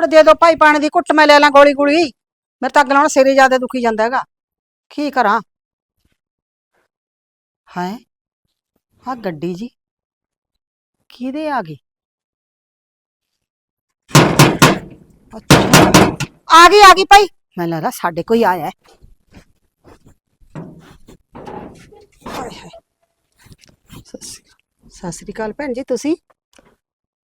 ਕੁੜੇ ਦੇ ਦੋ ਭਾਈ ਪਾਣੀ ਦੀ ਘੁੱਟ ਮੈਂ ਲੈ ਲਾਂ ਗੋਲੀ ਗੋਲੀ। ਮੇਰੇ ਤਾਂ ਅਗਲਾ ਸਿਰੇ ਜ਼ਿਆਦਾ ਦੁਖੀ ਜਾਂਦਾ ਹੈਗਾ। ਕੀ ਕਰਾਂ? ਹੈ? ਆ ਗੱਡੀ ਜੀ, ਕਿਹਦੇ ਆ ਗਈ? ਅੱਛਾ। ਆ ਗਈ ਆ ਗਈ ਭਾਈ। ਮੈਨੂੰ ਲੱਗਦਾ ਸਾਡੇ ਕੋਈ ਆਇਆ ਹੈ। ਹਾਏ ਹਾਏ। ਸਤਿ ਸ੍ਰੀ ਅਕਾਲ। ਭੈਣ ਜੀ, ਤੁਸੀਂ?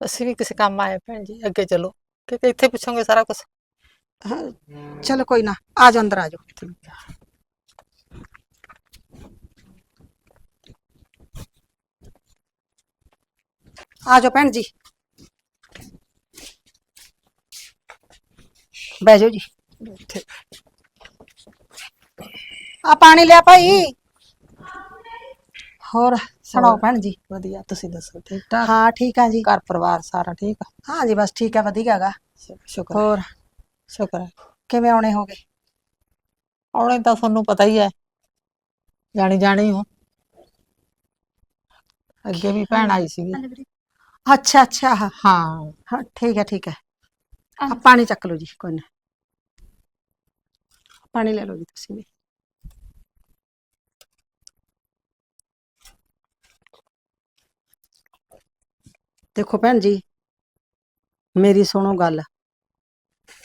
ਅਸੀਂ ਵੀ ਕਿਸੇ ਕੰਮ ਆਏ ਭੈਣ ਜੀ, ਅੱਗੇ ਚਲੋ। ਕਿ ਕਿ ਇੱਥੇ ਪੁੱਛੋਗੇ ਸਾਰਾ ਕੁਝ ਹਾਂ, ਚਲੋ ਕੋਈ ਨਾ ਆ ਜਾਓ ਅੰਦਰ ਆ ਜਾਓ ਆ ਜਾਓ ਭੈਣ ਜੀ ਬਹਿ ਜਾਓ ਜੀ ਆ ਪਾਣੀ ਲਿਆ ਭਾਈ ਹੋਰ ਸੁਣਾਓ ਭੈਣ ਜੀ ਵਧੀਆ ਤੁਸੀਂ ਦੱਸੋ? ਠੀਕ ਠਾਕ? ਹਾਂ ਠੀਕ ਆ ਜੀ। ਘਰ ਪਰਿਵਾਰ ਸਾਰਾ ਠੀਕ ਆ? ਹਾਂ ਜੀ ਬਸ ਠੀਕ ਆ ਵਧੀਆ ਹੈਗਾ ਸ਼ੁ- ਸ਼ੁਕਰ ਹੋਰ? ਸ਼ੁਕਰ ਹੈ ਕਿਵੇਂ ਆਉਣੇ ਹੋਗੇ? ਆਉਣੇ ਤਾਂ ਤੁਹਾਨੂੰ ਪਤਾ ਹੀ ਹੈ ਜਾਣੀ ਜਾਣੀ ਹੋ। ਅੱਗੇ ਵੀ ਭੈਣ ਆਈ ਸੀਗੀ। ਅੱਛਾ ਅੱਛਾ। ਹਾਂ। ਹਾਂ ਹਾਂ ਠੀਕ ਹੈ ਠੀਕ ਹੈ ਆ ਪਾਣੀ ਚੱਕ ਲਓ ਜੀ ਕੋਈ ਨਾ। ਪਾਣੀ ਲੈ ਲਓ ਜੀ ਤੁਸੀਂ ਵੀ। ਦੇਖੋ ਭੈਣ ਜੀ ਮੇਰੀ ਸੁਣੋ ਗੱਲ।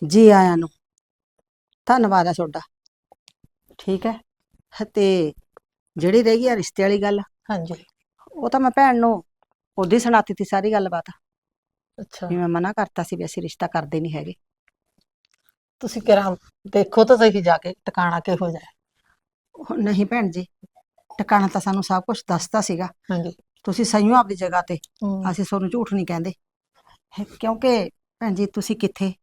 ਜੀ ਆਇਆਂ ਨੂੰ। ਧੰਨਵਾਦ ਆ ਤੁਹਾਡਾ। ਠੀਕ ਹੈ? ਤੇ ਜਿਹੜੀ ਰਹਿ ਗਈ ਆ ਰਿਸ਼ਤੇ ਵਾਲੀ ਗੱਲ ਹਾਂਜੀ। ਉਹ ਤਾਂ ਮੈਂ ਭੈਣ ਨੂੰ ਉਹਦੀ ਸੁਣਾਤੀ ਤੀ ਸਾਰੀ ਗੱਲਬਾਤ। ਅੱਛਾ। ਵੀ ਮੈਂ ਮਨਾ ਕਰਤਾ ਸੀ ਵੀ ਅਸੀਂ ਰਿਸ਼ਤਾ ਕਰਦੇ ਨਹੀਂ ਹੈਗੇ। ਤੁਸੀਂ ਕਿਹੜਾ ਦੇਖੋ ਤਾਂ ਸਹੀ ਜਾ ਕੇ ਟਿਕਾਣਾ ਕਿਹੋ ਜਿਹਾ ਹੈ। ਉਹ ਨਹੀਂ ਭੈਣ ਜੀ ਟਿਕਾਣਾ ਤਾਂ ਸਾਨੂੰ ਸਭ ਕੁਝ ਦੱਸਤਾ ਸੀਗਾ। ਹਾਂਜੀ। ਤੁਸੀਂ ਸਹੀ ਹੋ ਆਪਦੀ ਜਗ੍ਹਾ ਤੇ। ਹਮ, ਅਸੀਂ ਤੁਹਾਨੂੰ ਝੂਠ ਨਹੀਂ ਕਹਿੰਦੇ। ਹੈ, ਕਿਉਂਕਿ ਭੈਣ ਜੀ ਤੁਸੀਂ ਕਿੱਥੇ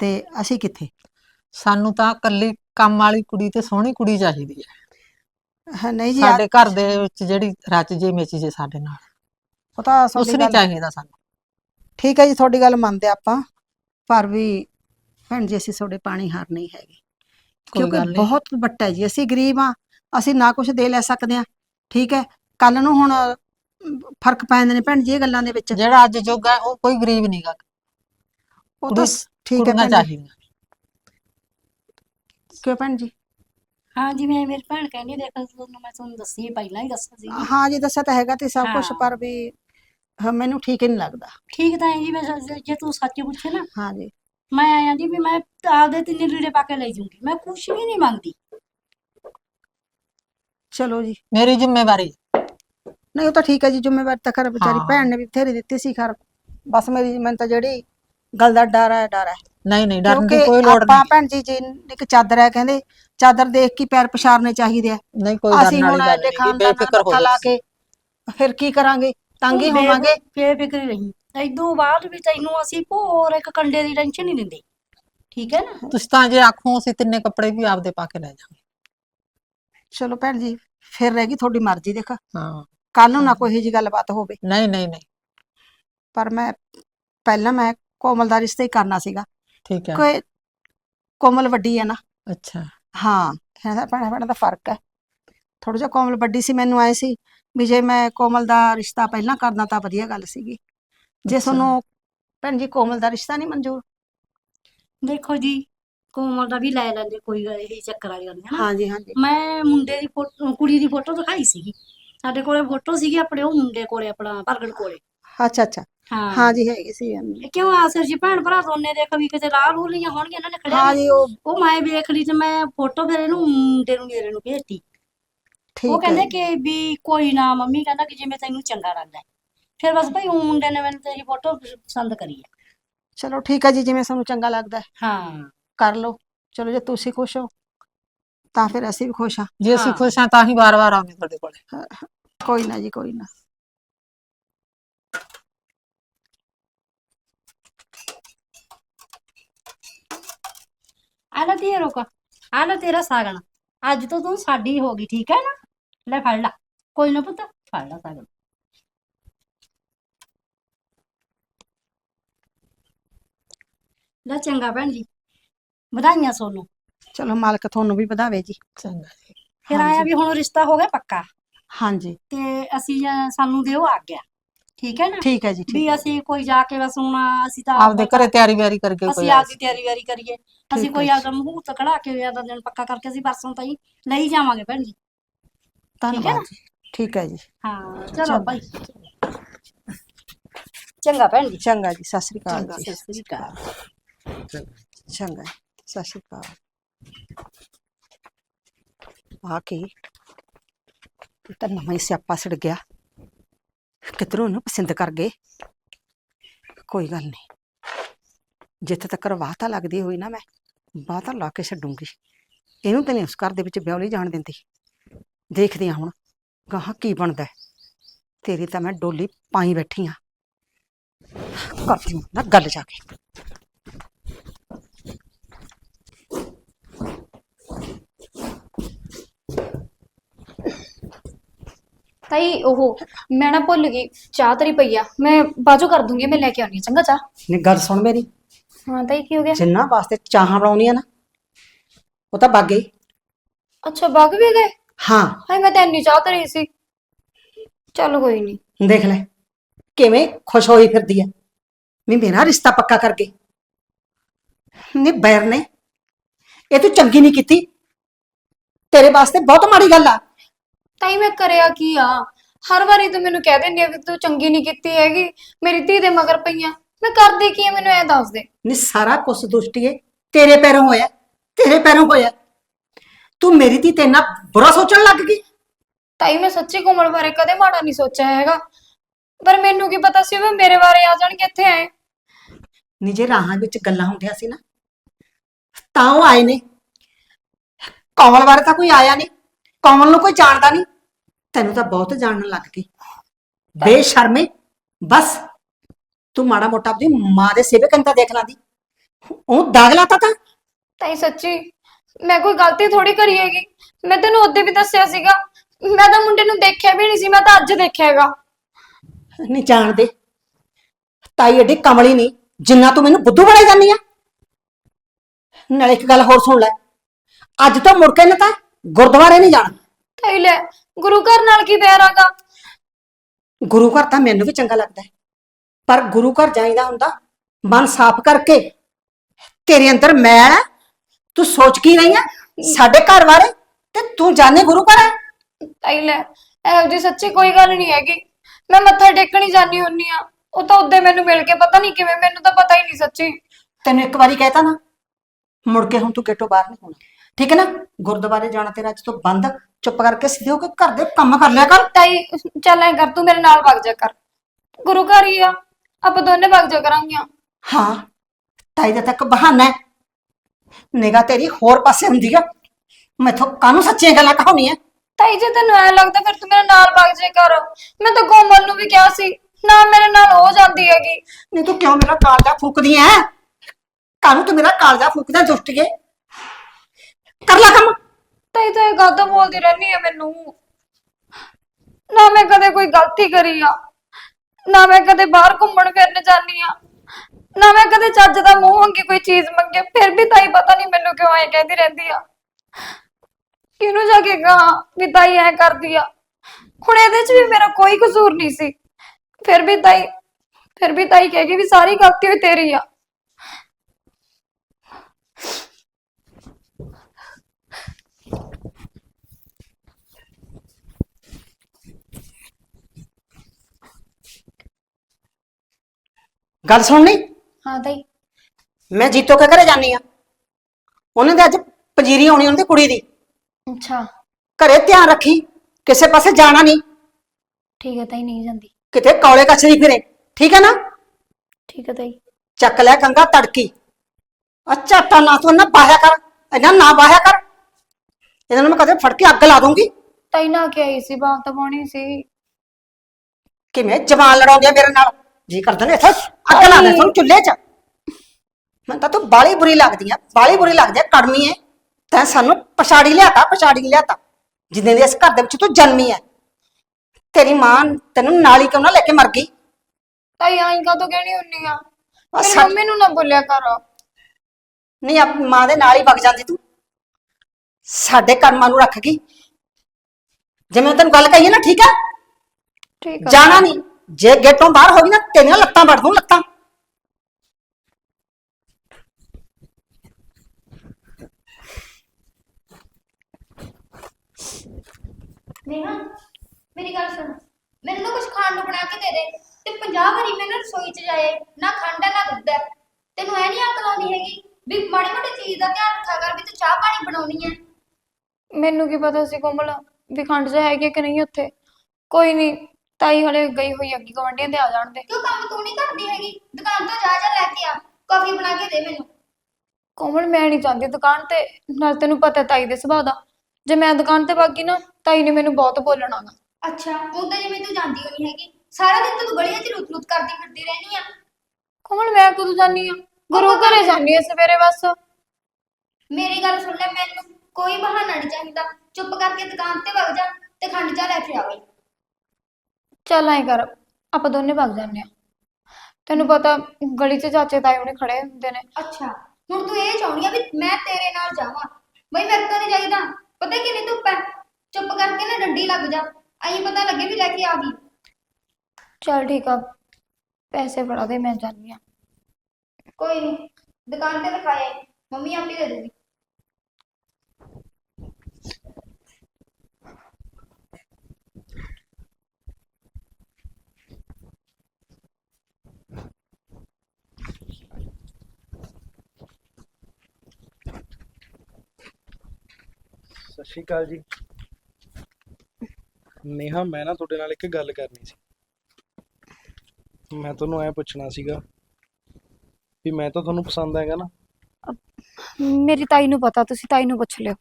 ਤੇ ਅਸੀਂ ਕਿੱਥੇ? ਸਾਨੂੰ ਤਾਂ ਇਕੱਲੀ ਕੰਮ ਵਾਲੀ ਕੁੜੀ ਤੇ ਸੋਹਣੀ ਕੁੜੀ ਚਾਹੀਦੀ ਹੈ। ਹਾਂ, ਨਹੀਂ ਜੀ ਸਾਡੇ ਘਰ ਦੇ ਵਿੱਚ ਜਿਹੜੀ ਰਚ ਜੇ ਮਿਚ ਜੇ ਸਾਡੇ ਨਾਲ। ਉਹ ਤਾਂ ਉਸ ਨਹੀਂ ਚਾਹੀਦਾ ਸਾਨੂੰ। ਠੀਕ ਹੈ ਜੀ ਤੁਹਾਡੀ ਗੱਲ ਮੰਨਦੇ ਆਪਾਂ। ਪਰ ਵੀ ਭੈਣ ਜੀ ਅਸੀਂ ਤੁਹਾਡੇ ਪਾਣੀ ਹਾਰ ਨਹੀਂ ਹੈਗੇ। ਕੋਈ ਕਿਉਂਕਿ ਨਹੀਂ। ਬਹੁਤ ਵੱਟਾ ਜੀ ਅਸੀਂ ਗਰੀਬ ਆ ਅਸੀਂ ਨਾ ਕੁਝ ਦੇ ਲੈ ਸਕਦੇ ਆ ਠੀਕ ਹੈ ਕੱਲ ਨੂੰ ਹੁਣ ਫ਼ਰਕ ਪੈ ਜਾਂਦੇ ਨੇ ਭੈਣ ਜੀ ਇਹ ਗੱਲਾਂ ਦੇ ਵਿੱਚ। ਜਿਹੜਾ ਅੱਜ ਜੋਗਾ ਹੈ, ਉਹ ਕੋਈ ਗਰੀਬ ਨਹੀਂਗਾ ਉਹ ਤਾਂ ਸ- ਠੀਕ ਹੈ ਕੁੜੀਆਂ ਭੈਣ ਜੀ। ਚਾਹੀਦੀਆਂ। ਕਿਉਂ ਭੈਣ ਜੀ? ਹਾਂ ਜਿਵੇਂ ਮੇਰੀ ਭੈਣ ਕਹਿੰਦੀ ਦੇਖ ਤੁਹਾਨੂੰ ਮੈਂ ਤੁਹਾਨੂੰ ਦੱਸੀ ਪਹਿਲਾਂ ਹੀ ਦੱਸਿਆ ਸੀ ਹਾਂ ਜੀ ਦੱਸਿਆ ਤਾਂ ਹੈਗਾ ਤੇ ਸਭ ਕੁਝ ਹਾਂ। ਪਰ ਵੀ ਹਾਂ, ਮੈਨੂੰ ਠੀਕ ਹੀ ਨਹੀਂ ਲੱਗਦਾ। ਠੀਕ ਤਾਂ ਹੈ ਜੀ ਮੈਂ ਸੱਚ- ਜੇ ਤੂੰ ਸੱਚ ਪੁੱਛੇ ਨਾ ਹਾਂ ਜੀ। ਮੈਂ ਆਇਆ ਜੀ ਵੀ ਮੈਂ ਆਪਦੇ ਤਿੰਨੇ ਲੀੜੇ ਪਾ ਕੇ ਲੈ ਜੂੰਗੀ ਮੈਂ ਕੁਛ ਵੀ ਨਹੀਂ ਮੰਗਦੀ। ਚਲੋ ਜੀ। ਮੇਰੀ ਜ਼ਿੰਮੇਵਾਰੀ ਨਹੀਂ ਉਹ ਤਾਂ ਠੀਕ ਹੈ ਜੀ ਜ਼ਿੰਮੇਵਾਰੀ ਤਾਂ ਖਰ ਵਿਚਾਰੀ। ਭੈਣ ਨੇ ਵੀ ਬਥੇਰੀ ਦਿੱਤੀ ਸੀ ਖਰ। ਬਸ ਮੇਰੀ ਮੈਨੂੰ ਤਾਂ ਜਿਹੜੀ ਗੱਲ ਦਾ ਡਰ ਹੈ ਡਰ ਹੈ। ਨਹੀਂ ਨਹੀਂ ਡਰਨ ਦੀ ਕੋਈ ਲੋੜ ਆਪਾਂ ਨਹੀਂ। ਭੈਣ ਜੀ ਜੀ ਇੱਕ ਚਾਦਰ ਹੈ ਕਹਿੰਦੇ ਚਾਦਰ ਦੇਖ ਕੇ ਪੈਰ ਪਛਾਰਨੇ ਚਾਹੀਦੇ ਆ। ਨਹੀਂ ਕੋਈ ਡਰਨ ਅਸੀਂ ਵਾਲੀ ਹੁਣ ਗੱਲ ਐਡੇ ਨਹੀਂ ਬੇਫਿਕਰ ਹੋ ਮੱਥਾ ਲਾ ਕੇ ਫਿਰ ਕੀ ਕਰਾਂਗੇ? ਤੰਗ ਹੀ ਹੋਵਾਂਗੇ? ਬੇਫਿਕਰ ਰਹੀ। ਇਦੋਂ ਬਾਅਦ ਵੀ ਤੈਨੂੰ ਅਸੀਂ ਭੋਰ ਇੱਕ ਕੰਡੇ ਦੀ ਟੈਨਸ਼ਨ ਨਹੀਂ ਦਿੰਦੇ। ਠੀਕ ਹੈ ਨਾ? ਤੁਸੀਂ ਤਾਂ ਜੇ ਆਖੋ ਅਸੀਂ ਤਿੰਨੇ ਕੱਪੜੇ ਵੀ ਆਪਦੇ ਪਾ ਕੇ ਲੈ ਜਾਵਾਂਗੇ। ਚਲੋ ਭੈਣ ਜੀ ਫਿਰ ਰਹਿ ਗਈ ਤੁਹਾਡੀ ਮਰਜ਼ੀ ਦੇਖ। ਹਾਂ। ਕੱਲ ਨੂੰ ਨਾ ਕੋਈ ਇਹੋ ਜਿਹੀ ਗੱਲਬਾਤ ਹੋਵੇ। ਨਹੀਂ ਨਹੀਂ ਨਹੀਂ। ਪਰ ਮੈਂ ਪਹਿਲਾਂ ਮੈਂ ਕੋਮਲ ਦਾ ਰਿਸ਼ਤਾ ਹੀ ਕਰਨਾ ਸੀਗਾ। ਠੀਕ ਹੈ। ਕੋਈ ਕੋਮਲ ਵੱਡੀ ਹੈ ਨਾ। ਅੱਛਾ। ਹਾਂ ਕਹਿੰਦਾ ਭੈਣਾਂ ਭੈਣਾਂ ਦਾ ਫ਼ਰਕ ਹੈ। ਥੋੜਾ ਜਿਹਾ ਕੋਮਲ ਵੱਡੀ ਸੀ ਮੈਨੂੰ ਆਏ ਸੀ ਵੀ ਜੇ ਮੈਂ ਕੋਮਲ ਦਾ ਰਿਸ਼ਤਾ ਪਹਿਲਾਂ ਕਰਦਾ ਤਾਂ ਵਧੀਆ ਗੱਲ ਸੀਗੀ। ਜੇ ਅੱਛਾ। ਤੁਹਾਨੂੰ ਭੈਣ ਜੀ ਕੋਮਲ ਦਾ ਰਿਸ਼ਤਾ ਨਹੀਂ ਮਨਜ਼ੂਰ? ਦੇਖੋ ਜੀ ਕੋਮਲ ਦਾ ਵੀ ਲੈ ਲੈਂਦੇ ਕੋਈ ਗੱਲ ਇਹ ਚੱਕਰ ਵਾਲੀ ਗੱਲ ਨਹੀਂ ਨਾ। ਹਾਂਜੀ ਹਾਂਜੀ। ਮੈਂ ਮੁੰਡੇ ਦੀ ਫੋਟੋ ਕੁੜੀ ਦੀ ਫੋਟੋ ਦਿਖਾਈ ਸੀਗੀ। ਸਾਡੇ ਕੋਲੇ ਫੋਟੋ ਸੀਗੀ ਆਪਣੇ ਉਹ ਮੁੰਡੇ ਕੋਲੇ ਆਪਣਾ ਪ੍ਰਗਟ ਕੋਲੇ। ਅੱਛਾ ਅੱਛਾ। ਹਾਂ। ਹਾਂਜੀ ਹੈਗੀ ਸੀ। ਇਹ ਕਿਉਂ ਆਸਰ ਜੀ? ਭੈਣ ਭਰਾ ਦੋਨੇ ਦੇਖ ਵੀ ਕਿਤੇ ਰਾਹ ਰੂਹ ਲਈਆਂ ਹੋਣਗੀਆਂ ਇਹਨਾਂ ਨੇ ਖੜਿਆ ਹਾਂਜੀ ਉਹ ਉਹ ਮੈਂ ਵੇਖ ਲਈ ਤੇ ਮੈਂ ਫੋਟੋ ਫਿਰ ਇਹਨੂੰ ਮੁੰਡੇ ਨੂੰ ਮੇਰੇ ਨੂੰ ਭੇਜਤੀ। ਠੀਕ ਉਹ ਹੈ। ਕਹਿੰਦੇ ਕਿ ਵੀ ਕੋਈ ਨਾ ਮੰਮੀ ਕਹਿੰਦਾ ਕਿ ਜਿਵੇਂ ਤੈਨੂੰ ਚੰਗਾ ਲੱਗਦਾ। ਹੈ ਫਿਰ ਬਸ ਭਾਈ ਉਹ ਮੁੰਡੇ ਨੇ ਮੈਨੂੰ ਤੇਰੀ ਫੋਟੋ ਪਸੰਦ ਕਰੀ ਹੈ ਚਲੋ ਠੀਕ ਹੈ ਜੀ ਜਿਵੇਂ ਤੁਹਾਨੂੰ ਚੰਗਾ ਲੱਗਦਾ ਹੈ, ਹਾਂ। ਕਰ ਲਓ। ਚਲੋ ਜੇ ਤੁਸੀਂ ਖੁਸ਼ ਹੋ। ਤਾਂ ਫਿਰ ਅਸੀਂ ਵੀ ਖੁਸ਼ ਹਾਂ। ਜੇ ਅਸੀਂ ਹਾਂ। ਖੁਸ਼ ਹਾਂ ਤਾਂ ਹੀ ਵਾਰ-ਵਾਰ ਆਉਂਦੇ ਤੁਹਾਡੇ ਕੋਲੇ। ਕੋਈ ਨਾ ਜੀ ਕੋਈ ਨਾ। ਆ ਲੈ ਧੀਏ ਰੁਕ। ਆ ਲੈ ਤੇਰਾ ਸਾਗਣ। ਅੱਜ ਤੋਂ ਤੂੰ ਸਾਡੀ ਹੋ ਗਈ ਠੀਕ ਹੈ ਨਾ? ਲੈ ਫੜ ਲੈ। ਕੋਈ ਨਾ ਪੁੱਤ ਫੜ ਲੈ ਸਾਗਣ। ਲੈ ਚੰਗਾ ਭੈਣ ਜੀ ਵਧਾਈਆਂ ਸੋਨੂੰ। ਚਲੋ ਮਾਲਕ ਤੁਹਾਨੂੰ ਵੀ ਵਧਾਵੇ ਜੀ। ਚੰਗਾ ਜੀ। ਫਿਰ ਆਇਆ। ਵੀ ਹੁਣ ਰਿਸ਼ਤਾ ਹੋ ਗਿਆ ਪੱਕਾ? ਹਾਂਜੀ। ਤੇ ਅਸੀਂ ਅਹ, ਸਾਨੂੰ ਦਿਓ ਆ ਗਿਆ। ਠੀਕ ਹੈ ਨਾ? ਠੀਕ ਹੈ ਜੀ ਠੀਕ ਵੀ ਅਸੀਂ ਕੋਈ ਜਾ ਕੇ ਬਸ ਹੁਣ ਅਸੀਂ ਤਾਂ ਆਪਦੇ ਘਰੇ ਤਿਆਰੀ ਵਿਆਰੀ ਕਰਕੇ ਕੋਈ ਅਸੀਂ ਆ ਆਪਦੀ ਤਿਆਰੀ ਵਾਰੀ ਕਰੀਏ। ਅਸੀਂ ਠੀਕ ਹੈ ਕੋਈ ਜੀ। ਆਪਦਾ ਮਹੂਰਤ ਕਢਾ ਕੇ ਆਪਦਾ ਦਿਨ ਪੱਕਾ ਕਰਕੇ ਅਸੀਂ ਪਰਸੋਂ ਤਾਈ ਲਈ ਜਾਵਾਂਗੇ ਭੈਣ ਜੀ। ਧੰਨਵਾਦ ਜੀ। ਠੀਕ ਹੈ ਜੀ। ਹਾਂ ਚਲੋ। ਭਾਈ ਚੰਗਾ ਭੈਣ ਜੀ। ਚੰਗਾ ਜੀ ਸਤਿ ਸ੍ਰੀ ਅਕਾਲ ਜੀ। ਸਤਿ ਸ੍ਰੀ ਅਕਾਲ। ਚੰਗਾ ਜੀ, ਸਤਿ ਸ਼੍ਰੀ ਅਕਾਲ। ਆ ਕੀ ਇਹ ਤਾਂ ਨਵਾਂ ਹੀ ਸਿਆਪਾ ਸੜ ਗਿਆ। ਕਿਧਰੋਂ ਨੂੰ ਪਸੰਦ ਕਰ ਗਏ? ਕੋਈ ਗੱਲ ਨਹੀਂ। ਜਿੱਥੇ ਤੱਕ ਵਾਹ ਤਾਂ ਲੱਗਦੀ ਹੋਈ ਨਾ ਮੈਂ, ਵਾਹ ਤਾਂ ਲਾ ਕੇ ਛੱਡੂੰਗੀ। ਇਹਨੂੰ ਤਾਂ ਨਹੀਂ ਉਸ ਘਰ ਦੇ ਵਿੱਚ ਵਿਆਹ ਲਈ ਜਾਣ ਦਿੰਦੀ। ਦੇਖਦੇ ਆ ਹੁਣ ਗਾਹਾਂ ਕੀ ਬਣਦਾ ਤੇਰੀ ਤਾਂ ਮੈਂ ਡੋਲੀ ਪਾਈ ਬੈਠੀ ਆ ਕਰਦੀ ਹਾਂ ਨਾ ਗੱਲ ਜਾ ਕੇ। ਤਾਈ ਉਹ ਮੈਂ ਨਾ ਭੁੱਲ ਗਈ ਚਾਹ ਤੇਰੀ ਪਈ ਆ ਮੈਂ ਬਾਜੂ ਕਰ ਦੂੰਗੀ ਮੈਂ ਲੈ ਕੇ ਆਉਣੀ ਆ ਚੰਗਾ ਚਾਹ। ਨੇ ਗੱਲ ਸੁਣ ਮੇਰੀ। ਹਾਂ ਤਾਈ ਕੀ ਹੋ ਗਿਆ? ਜਿੰਨਾ ਵਾਸਤੇ ਚਾਹਾਂ ਬਣਾਉਣੀਆਂ ਨਾ ਉਹ ਤਾਂ ਬਾਗੇ ਅੱਛਾ ਵਗ ਵੀ ਗਏ? ਹਾਂ। ਹਾਏ ਮੈਂ ਤਾਂ ਇੰਨੀ ਚਾਹ ਤਰੀ ਸੀ। ਚੱਲ ਕੋਈ ਨਹੀਂ ਦੇਖ ਲੈ ਕਿਵੇਂ ਖੁਸ਼ ਹੋਈ ਫਿਰਦੀ ਐ ਵੀ ਮੇਰਾ ਰਿਸ਼ਤਾ ਪੱਕਾ ਕਰ ਗਏ ਨੇ ਬੈਰ ਨੇ ਇਹ ਤੂੰ ਚੰਗੀ ਨਹੀਂ ਕੀਤੀ। ਤੇਰੇ ਵਾਸਤੇ ਬਹੁਤ ਮਾੜੀ ਗੱਲ ਆ। ਤਾਈ ਮੈਂ ਕਰਿਆ ਕੀ ਆ? ਹਰ ਵਾਰੀ ਤੂੰ ਮੈਨੂੰ ਕਹਿ ਦਿੰਦੀ ਆ ਵੀ ਤੂੰ ਚੰਗੀ ਨਹੀਂ ਕੀਤੀ ਹੈਗੀ ਮੇਰੀ ਧੀ ਦੇ ਮਗਰ ਪਈਆਂ ਮੈਂ ਕਰਦੀ ਕੀ ਆ ਮੈਨੂੰ ਐ ਦੱਸ ਦੇ। ਨੀ ਸਾਰਾ ਕੁਛ ਦੁਸ਼ਟੀਏ ਤੇਰੇ ਪੈਰੋਂ ਹੋਇਆ ਤੇਰੇ ਪੈਰੋਂ ਹੋਇਆ। ਤੂੰ ਮੇਰੀ ਧੀ ਤੇ ਇੰਨਾ ਬੁਰਾ ਸੋਚਣ ਲੱਗ ਗਈ? ਤਾਈ ਮੈਂ ਸੱਚੀ ਕੋਮਲ ਬਾਰੇ ਕਦੇ ਮਾੜਾ ਨਹੀਂ ਸੋਚਿਆ ਹੈਗਾ। ਪਰ ਮੈਨੂੰ ਕੀ ਪਤਾ ਸੀ ਵੀ ਮੇਰੇ ਬਾਰੇ ਆ ਜਾਣਗੇ ਇੱਥੇ ਆਏ। ਨੀ ਜੇ ਰਾਹਾਂ ਵਿੱਚ ਗੱਲਾਂ ਹੁੰਦੀਆਂ ਸੀ ਨਾ ਤਾਂ ਉਹ ਆਏ ਨੇ। ਕਮਲ ਬਾਰੇ ਤਾਂ ਕੋਈ ਆਇਆ ਨਹੀਂ ਕਮਲ ਨੂੰ ਕੋਈ ਜਾਣਦਾ ਨਹੀਂ? ਤੈਨੂੰ ਤਾਂ ਬਹੁਤ ਜਾਣਨ ਲੱਗ ਗਈ। ਬੇਸ਼ਰਮੇ। ਬਸ। ਤੂੰ ਮਾੜਾ ਮੋਟਾ ਆਪਣੀ ਮਾਂ ਦੇ ਸੇਵੇ ਕੰਤਾ ਦੇਖ ਲਾਂਦੀ। ਉਹ ਦਾਗ ਲਾਤਾ ਤਾਂ? ਤਾਈ ਸੱਚੀ ਮੈਂ ਕੋਈ ਗਲਤੀ ਥੋੜੀ ਕਰੀ ਹੈਗੀ। ਮੈਂ ਤੈਨੂੰ ਉਹਦੇ ਵੀ ਦੱਸਿਆ ਸੀਗਾ। ਮੈਂ ਤਾਂ ਮੁੰਡੇ ਨੂੰ ਦੇਖਿਆ ਵੀ ਨਹੀਂ ਸੀ ਮੈਂ ਤਾਂ ਅੱਜ ਦੇਖਿਆ ਹੈਗਾ। ਨਹੀਂ ਜਾਣਦੇ। ਤਾਈ ਐਡੀ ਕਮਲੀ ਨਹੀਂ ਜਿੰਨਾ ਤੂੰ ਮੈਨੂੰ ਬੁੱਧੂ ਬਣਾਈ ਜਾਂਦੀ ਆ। ਨਾਲੇ ਇੱਕ ਗੱਲ ਹੋਰ ਸੁਣ ਲੈ। ਅੱਜ ਤੋਂ ਮੁੜ ਕੇ ਨਾ ਤਾਂ ਗੁਰਦੁਆਰੇ ਨਹੀਂ ਜਾਣਾ? ਤਾਈ ਲੈ ਗੁਰੂ ਘਰ ਨਾਲ ਕੀ ਬੈਰ ਆਗਾ ਗੁਰੂ ਘਰ ਤਾਂ ਮੈਨੂੰ ਵੀ ਚੰਗਾ ਲੱਗਦਾ ਹੈ। ਪਰ ਗੁਰੂ ਘਰ ਜਾਈਦਾ ਹੁੰਦਾ ਮਨ ਸਾਫ਼ ਕਰਕੇ ਤੇਰੇ ਅੰਦਰ ਮੈਲ ਹੈ ਤੂੰ ਸੋਚ ਕੀ ਰਹੀ ਹੈ? ਸਾਡੇ ਘਰ ਬਾਰੇ ਤੇ ਤੂੰ ਜਾਣੇ ਗੁਰੂ ਘਰ ਹੈ? ਲੈ ਇਹੋ ਜੀ ਸੱਚੀ ਕੋਈ ਗੱਲ ਨਹੀਂ ਹੈਗੀ। ਮੈਂ ਮੱਥਾ ਟੇਕਣ ਹੀ ਜਾਣੀ ਹੁੰਨੀ ਆ ਉਹ ਤਾਂ ਉਹਦੇ ਮੈਨੂੰ ਮਿਲ ਕੇ ਪਤਾ ਨਹੀਂ ਕਿਵੇਂ ਮੈਨੂੰ ਤਾਂ ਪਤਾ ਹੀ ਨਹੀਂ ਸੱਚੀ। ਤੈਨੂੰ ਇੱਕ ਵਾਰੀ ਕਹਿਤਾ ਨਾ ਮੁੜ ਕੇ ਹੁਣ ਤੂੰ ਗੇਟੋਂ ਬਾਹਰ ਨਹੀਂ ਹੋਣਾ। ਠੀਕ ਹੈ ਨਾ? ਗੁਰਦੁਆਰੇ ਜਾਣਾ ਤੇਰਾ ਅੱਜ ਤੋਂ ਬੰਦ ਚੁੱਪ ਕਰਕੇ ਸਿੱਧੇ ਹੋ ਕੇ ਘਰ ਦੇ ਕੰਮ ਕਰ ਲਿਆ ਕਰ। ਤਾਈ ਚੱਲ ਐ ਕਰ ਤੂੰ ਮੇਰੇ ਨਾਲ ਵਗ ਜਾ ਕਰ। ਗੁਰੂ ਘਰ ਹੀ ਆ ਆਪਾਂ ਦੋਨੇ ਵਗ ਜਾ ਕਰਾਂਗੀਆਂ ਹਾਂ ਤਾਈ ਦਾ ਤੱਕ ਬਹਾਨਾ ਹੈ। ਨਿਗਾ ਤੇਰੀ ਹੋਰ ਪਾਸੇ ਹੁੰਦੀ ਆ। ਮੈਥੋਂ ਕਾਹਨੂੰ ਸੱਚੀਆਂ ਗੱਲਾਂ ਕਹਾਉਣੀਆਂ? ਤਾਈ ਜੇ ਤੈਨੂੰ ਐ ਲੱਗਦਾ ਫਿਰ ਤੂੰ ਮੇਰੇ ਨਾਲ ਵਗ ਜਾ ਕਰ। ਮੈਂ ਤਾਂ ਕੋਮਲ ਨੂੰ ਵੀ ਕਿਹਾ ਸੀ ਨਾ ਮੇਰੇ ਨਾਲ ਹੋ ਜਾਂਦੀ ਹੈਗੀ। ਨਹੀਂ ਤੂੰ ਕਿਉਂ ਮੇਰਾ ਕਾਲਜਾ ਫੂਕਦੀ ਐ? ਕਾਹਨੂੰ ਤੂੰ ਮੇਰਾ ਕਾਲਜਾ ਫੂਕਦਾ ਦੁਸ਼ਟੀਏ ਕਰ ਲੈ ਕੰਮ। ਤਾਈ ਤਾਂ ਇਹ ਬੋਲਦੀ ਰਹਿੰਦੀ ਹੈ ਮੈਨੂੰ। ਨਾ ਮੈਂ ਕਦੇ ਕੋਈ ਗਲਤੀ ਕਰੀ ਆ। ਨਾ ਮੈਂ ਕਦੇ ਬਾਹਰ ਘੁੰਮਣ ਫਿਰਨ ਜਾਂਦੀ ਆ। ਨਾ ਮੈਂ ਕਦੇ ਚੱਜ ਦਾ ਮੂੰਹ ਮੰਗੀ ਕੋਈ ਚੀਜ਼ ਮੰਗੇ ਫਿਰ ਵੀ ਤਾਈ ਪਤਾ ਨਹੀਂ ਮੈਨੂੰ ਕਿਉਂ ਐ ਕਹਿੰਦੀ ਰਹਿੰਦੀ ਆ। ਕਿਹਨੂੰ ਜਾ ਕੇ ਕਹਾਂ ਵੀ ਤਾਈ ਐ ਕਰਦੀ ਆ। ਹੁਣ ਇਹਦੇ 'ਚ ਵੀ ਮੇਰਾ ਕੋਈ ਕਸੂਰ ਨਹੀਂ ਸੀ। ਫਿਰ ਵੀ ਤਾਈ ਫਿਰ ਵੀ ਤਾਈ ਕਹੇਗੀ ਵੀ ਸਾਰੀ ਗਲਤੀ ਹੋਈ ਤੇਰੀ ਆ। ਗੱਲ ਸੁਣਨੀ ਹਾਂ ਤਾਈ। ਮੈਂ ਜੀਤੋ ਕੇ ਘਰੇ ਜਾਨੀ ਆ ਉਹਨੇ ਤੇ ਅੱਜ ਪੰਜੀਰੀ ਆਉਣੀ ਉਹਦੀ ਕੁੜੀ ਦੀ। ਅੱਛਾ। ਘਰੇ ਧਿਆਨ ਰੱਖੀ ਕਿਸੇ ਪਾਸੇ ਜਾਣਾ ਨਹੀਂ। ਠੀਕ ਹੈ ਤਾਈ ਨਹੀਂ ਜਾਂਦੀ। ਕਿਤੇ ਕੌਲੇ ਕੱਛਦੀ ਫਿਰੇ। ਠੀਕ ਹੈ ਨਾ? ਠੀਕ ਹੈ ਤਾਈ। ਚੱਕ ਲੈ ਕੰਗਾ ਤੜਕੀ। ਅੱਛਾ ਤਾਂ ਨਾ ਤੂੰ ਨਾ ਬਾਹਿਆ ਕਰ। ਇਹਨਾਂ ਨਾ ਬਾਹਿਆ ਕਰ। ਇਹਨਾਂ ਨੂੰ ਮੈਂ ਕਦੇ ਫੜ ਕੇ ਅੱਗ ਲਾ ਦੂੰਗੀ ਤਾਈ ਨਾ ਕੇ ਆਈ ਸੀ ਬਾਤ ਤਾਂ ਪਾਉਣੀ ਸੀ। ਕਿਵੇਂ? ਜਵਾਨ ਲੜਾਉਂਦੇ ਮੇਰੇ ਨਾਲ। ਜੀ ਕਰਦਾ ਨੇ ਇੱਥੇ ਅੱਗ ਲਾ ਦੇ ਤੁਹਾਨੂੰ ਚੁੱਲ੍ਹੇ 'ਚ। ਮੈਂ ਤਾਂ ਤੂੰ ਬਾਲੀ ਬੁਰੀ ਲੱਗਦੀ ਆ ਬਾਲੀ ਬੁਰੀ ਲੱਗਦੀ ਆ ਕੜਮੀ ਐ ਤੈਂ ਸਾਨੂੰ ਪਛਾੜੀ ਲਿਆਤਾ ਪਛਾੜੀ ਲਿਆਤਾ। ਜਿੰਨੇ ਦੇ ਇਸ ਘਰ ਦੇ ਵਿੱਚ ਤੂੰ ਜਨਮੀ ਐ ਤੇਰੀ ਮਾਂ ਤੈਨੂੰ ਨਾਲੀ ਕਿਉਂ ਨਾ ਲੈ ਕੇ ਮਰ ਗਈ? ਤਾਈ ਆਈ ਕਾ ਤੋਂ ਕਹਿਣੀ ਹੁੰਨੀ ਆ? ਮੇਰੀ ਮੰਮੀ ਨੂੰ ਨਾ ਬੋਲਿਆ ਕਰ। ਨਹੀਂ ਆਪਣੀ ਮਾਂ ਦੇ ਨਾਲ ਹੀ ਵਗ ਜਾਂਦੀ ਤੂੰ। ਸਾਡੇ ਕਰਮਾਂ ਨੂੰ ਰੱਖ ਗਈ। ਜਿਵੇਂ ਮੈਂ ਤੈਨੂੰ ਗੱਲ ਕਹੀ ਹੈ ਨਾ ਠੀਕ ਆ? ਠੀਕ ਆ। ਜਾਣਾ ਨਹੀਂ। ਜੇ ਗੇਟੋਂ ਬਾਹਰ ਹੋ ਗਈ ਨਾ ਤੇਰੀਆਂ ਲੱਤਾਂ ਵੱਢ ਦੂੰ ਲੱਤਾਂ। ਨੇਹਾ ਮੇਰੀ ਗੱਲ ਸੁਣ। ਮੈਨੂੰ ਤਾਂ ਕੁਝ ਖਾਣ ਨੂੰ ਬਣਾ ਕੇ ਦੇ ਦੇ। ਤੇ 50 ਵਾਰੀ ਮੈਂ ਨਾ ਰਸੋਈ 'ਚ ਜਾਏ ਨਾ ਖੰਡ ਹੈ ਨਾ ਦੁੱਧ ਹੈ। ਤੈਨੂੰ ਐ ਨਹੀਂ ਅਕਲ ਆਉਂਦੀ ਹੈਗੀ ਵੀ ਮਾੜੀ ਮੋਟੀ ਚੀਜ਼ ਦਾ ਧਿਆਨ ਰੱਖਿਆ ਕਰ ਵੀ ਤੂੰ ਚਾਹ ਪਾਣੀ ਬਣਾਉਣੀ ਹੈ। ਮੈਨੂੰ ਕੀ ਪਤਾ ਸੀ ਕੋਮਲ ਵੀ ਖੰਡ ਚ ਹੈਗੇ ਕਿ ਨਹੀਂ ਉੱਥੇ। ਕੋਈ ਨਹੀਂ ਤਾਈ ਹਲੇ ਗਈ ਹੋਈ ਅੱਗੀ ਗਵੰਡੀਆਂ ਦੇ ਆ ਜਾਣ ਦੇ। ਕਿਉਂ ਕੰਮ ਤੂੰ ਨਹੀਂ ਕਰਦੀ ਹੈਗੀ। ਦੁਕਾਨ ਤੋਂ ਜਾ ਜਾ ਲੈ ਕੇ ਆ। ਕਾਫੀ ਬਣਾ ਕੇ ਦੇ ਮੈਨੂੰ। ਕੋਮਲ ਮੈਂ ਨਹੀਂ ਜਾਂਦੀ ਦੁਕਾਨ ਤੇ। ਨਾਲ ਤੈਨੂੰ ਪਤਾ ਤਾਈ ਦੇ ਸੁਭਾਅ ਦਾ। ਜੇ ਮੈਂ ਦੁਕਾਨ ਤੇ ਭਾਗੀ ਨਾ ਤਾਈ ਨੇ ਮੈਨੂੰ ਬਹੁਤ ਬੋਲਣਾ ਗਾ। ਅੱਛਾ ਹੁਣ ਤਾਂ ਜਿਵੇਂ ਤੂੰ ਜਾਂਦੀ ਹੋ ਨਹੀਂ ਹੈਗੀ। ਸਾਰਾ ਦਿਨ ਤਾਂ ਗਲੀਆਂ 'ਚ ਲੁੱਟ ਕਰਦੀ ਫਿਰਦੀ ਰਹਿਣੀ ਆ। ਕੋਮਲ ਮੈਂ ਕਦੋਂ ਜਾਨੀ ਆ? ਗੁਰੂ ਘਰੇ ਜਾਨੀ ਆ ਸਵੇਰੇ ਬਸ। ਮੇਰੀ ਗੱਲ ਸੁਣ ਲੈ ਮੈਨੂੰ ਕੋਈ ਬਹਾਨਾ ਨਹੀਂ ਚਾਹੀਦਾ। ਚੁੱਪ ਕਰਕੇ ਦੁਕਾਨ ਤੇ ਵਗ ਜਾ ਤੇ ਖੰਡ ਚਾਹ ਲੈ ਕੇ ਆਵੇ। ਚੱਲ ਐ ਕਰ ਆਪਾਂ ਦੋਨੇ ਭੱਗ ਜਾਂਦੇ ਆ ਤੈਨੂੰ ਪਤਾ ਗਲੀ 'ਚ ਚਾਚੇ ਤਾਏ ਉਹਨੇ ਖੜੇ ਹੁੰਦੇ ਨੇ। ਅੱਛਾ ਹੁਣ ਤੂੰ ਇਹ ਚਾਹੁੰਦੀ ਆ ਵੀ ਮੈਂ ਤੇਰੇ ਨਾਲ ਜਾਵਾਂ। ਬਈ ਮੇਰੇ ਤੋਂ ਨਹੀਂ ਜਾਈਦਾ। ਪਤਾ ਕਿੰਨੀ ਧੁੱਪ ਹੈ? ਚੁੱਪ ਕਰਕੇ ਨਾ ਡੰਡੀ ਲੱਗ ਜਾ। ਐਂ ਪਤਾ ਲੱਗੇ ਵੀ ਲੈ ਕੇ ਆ ਗਈ। ਚੱਲ ਠੀਕ ਆ ਪੈਸੇ ਫੜਾ ਦੇ ਮੈਂ ਜਾਨੀ ਆ ਕੋਈ ਨਹੀਂ ਦੁਕਾਨ ਤੇ ਦਿਖਾਏ ਮੰਮੀ ਆਪੇ ਦੇ ਦੂਗੀ। ਸਤਿ ਸ਼੍ਰੀ ਅਕਾਲ ਜੀ। ਨੇਹਾ ਮੈਂ ਨਾ ਤੁਹਾਡੇ ਨਾਲ ਇੱਕ ਗੱਲ ਕਰਨੀ ਸੀ। ਮੈਂ ਤੁਹਾਨੂੰ ਐ ਪੁੱਛਣਾ ਸੀਗਾ ਵੀ ਮੈਂ ਤਾਂ ਤੁਹਾਨੂੰ ਪਸੰਦ ਆਏਗਾ ਨਾ। ਮੇਰੀ ਤਾਈ ਨੂੰ ਪਤਾ ਤੁਸੀਂ ਤਾਈ ਨੂੰ ਪੁੱਛ ਲਿਓ।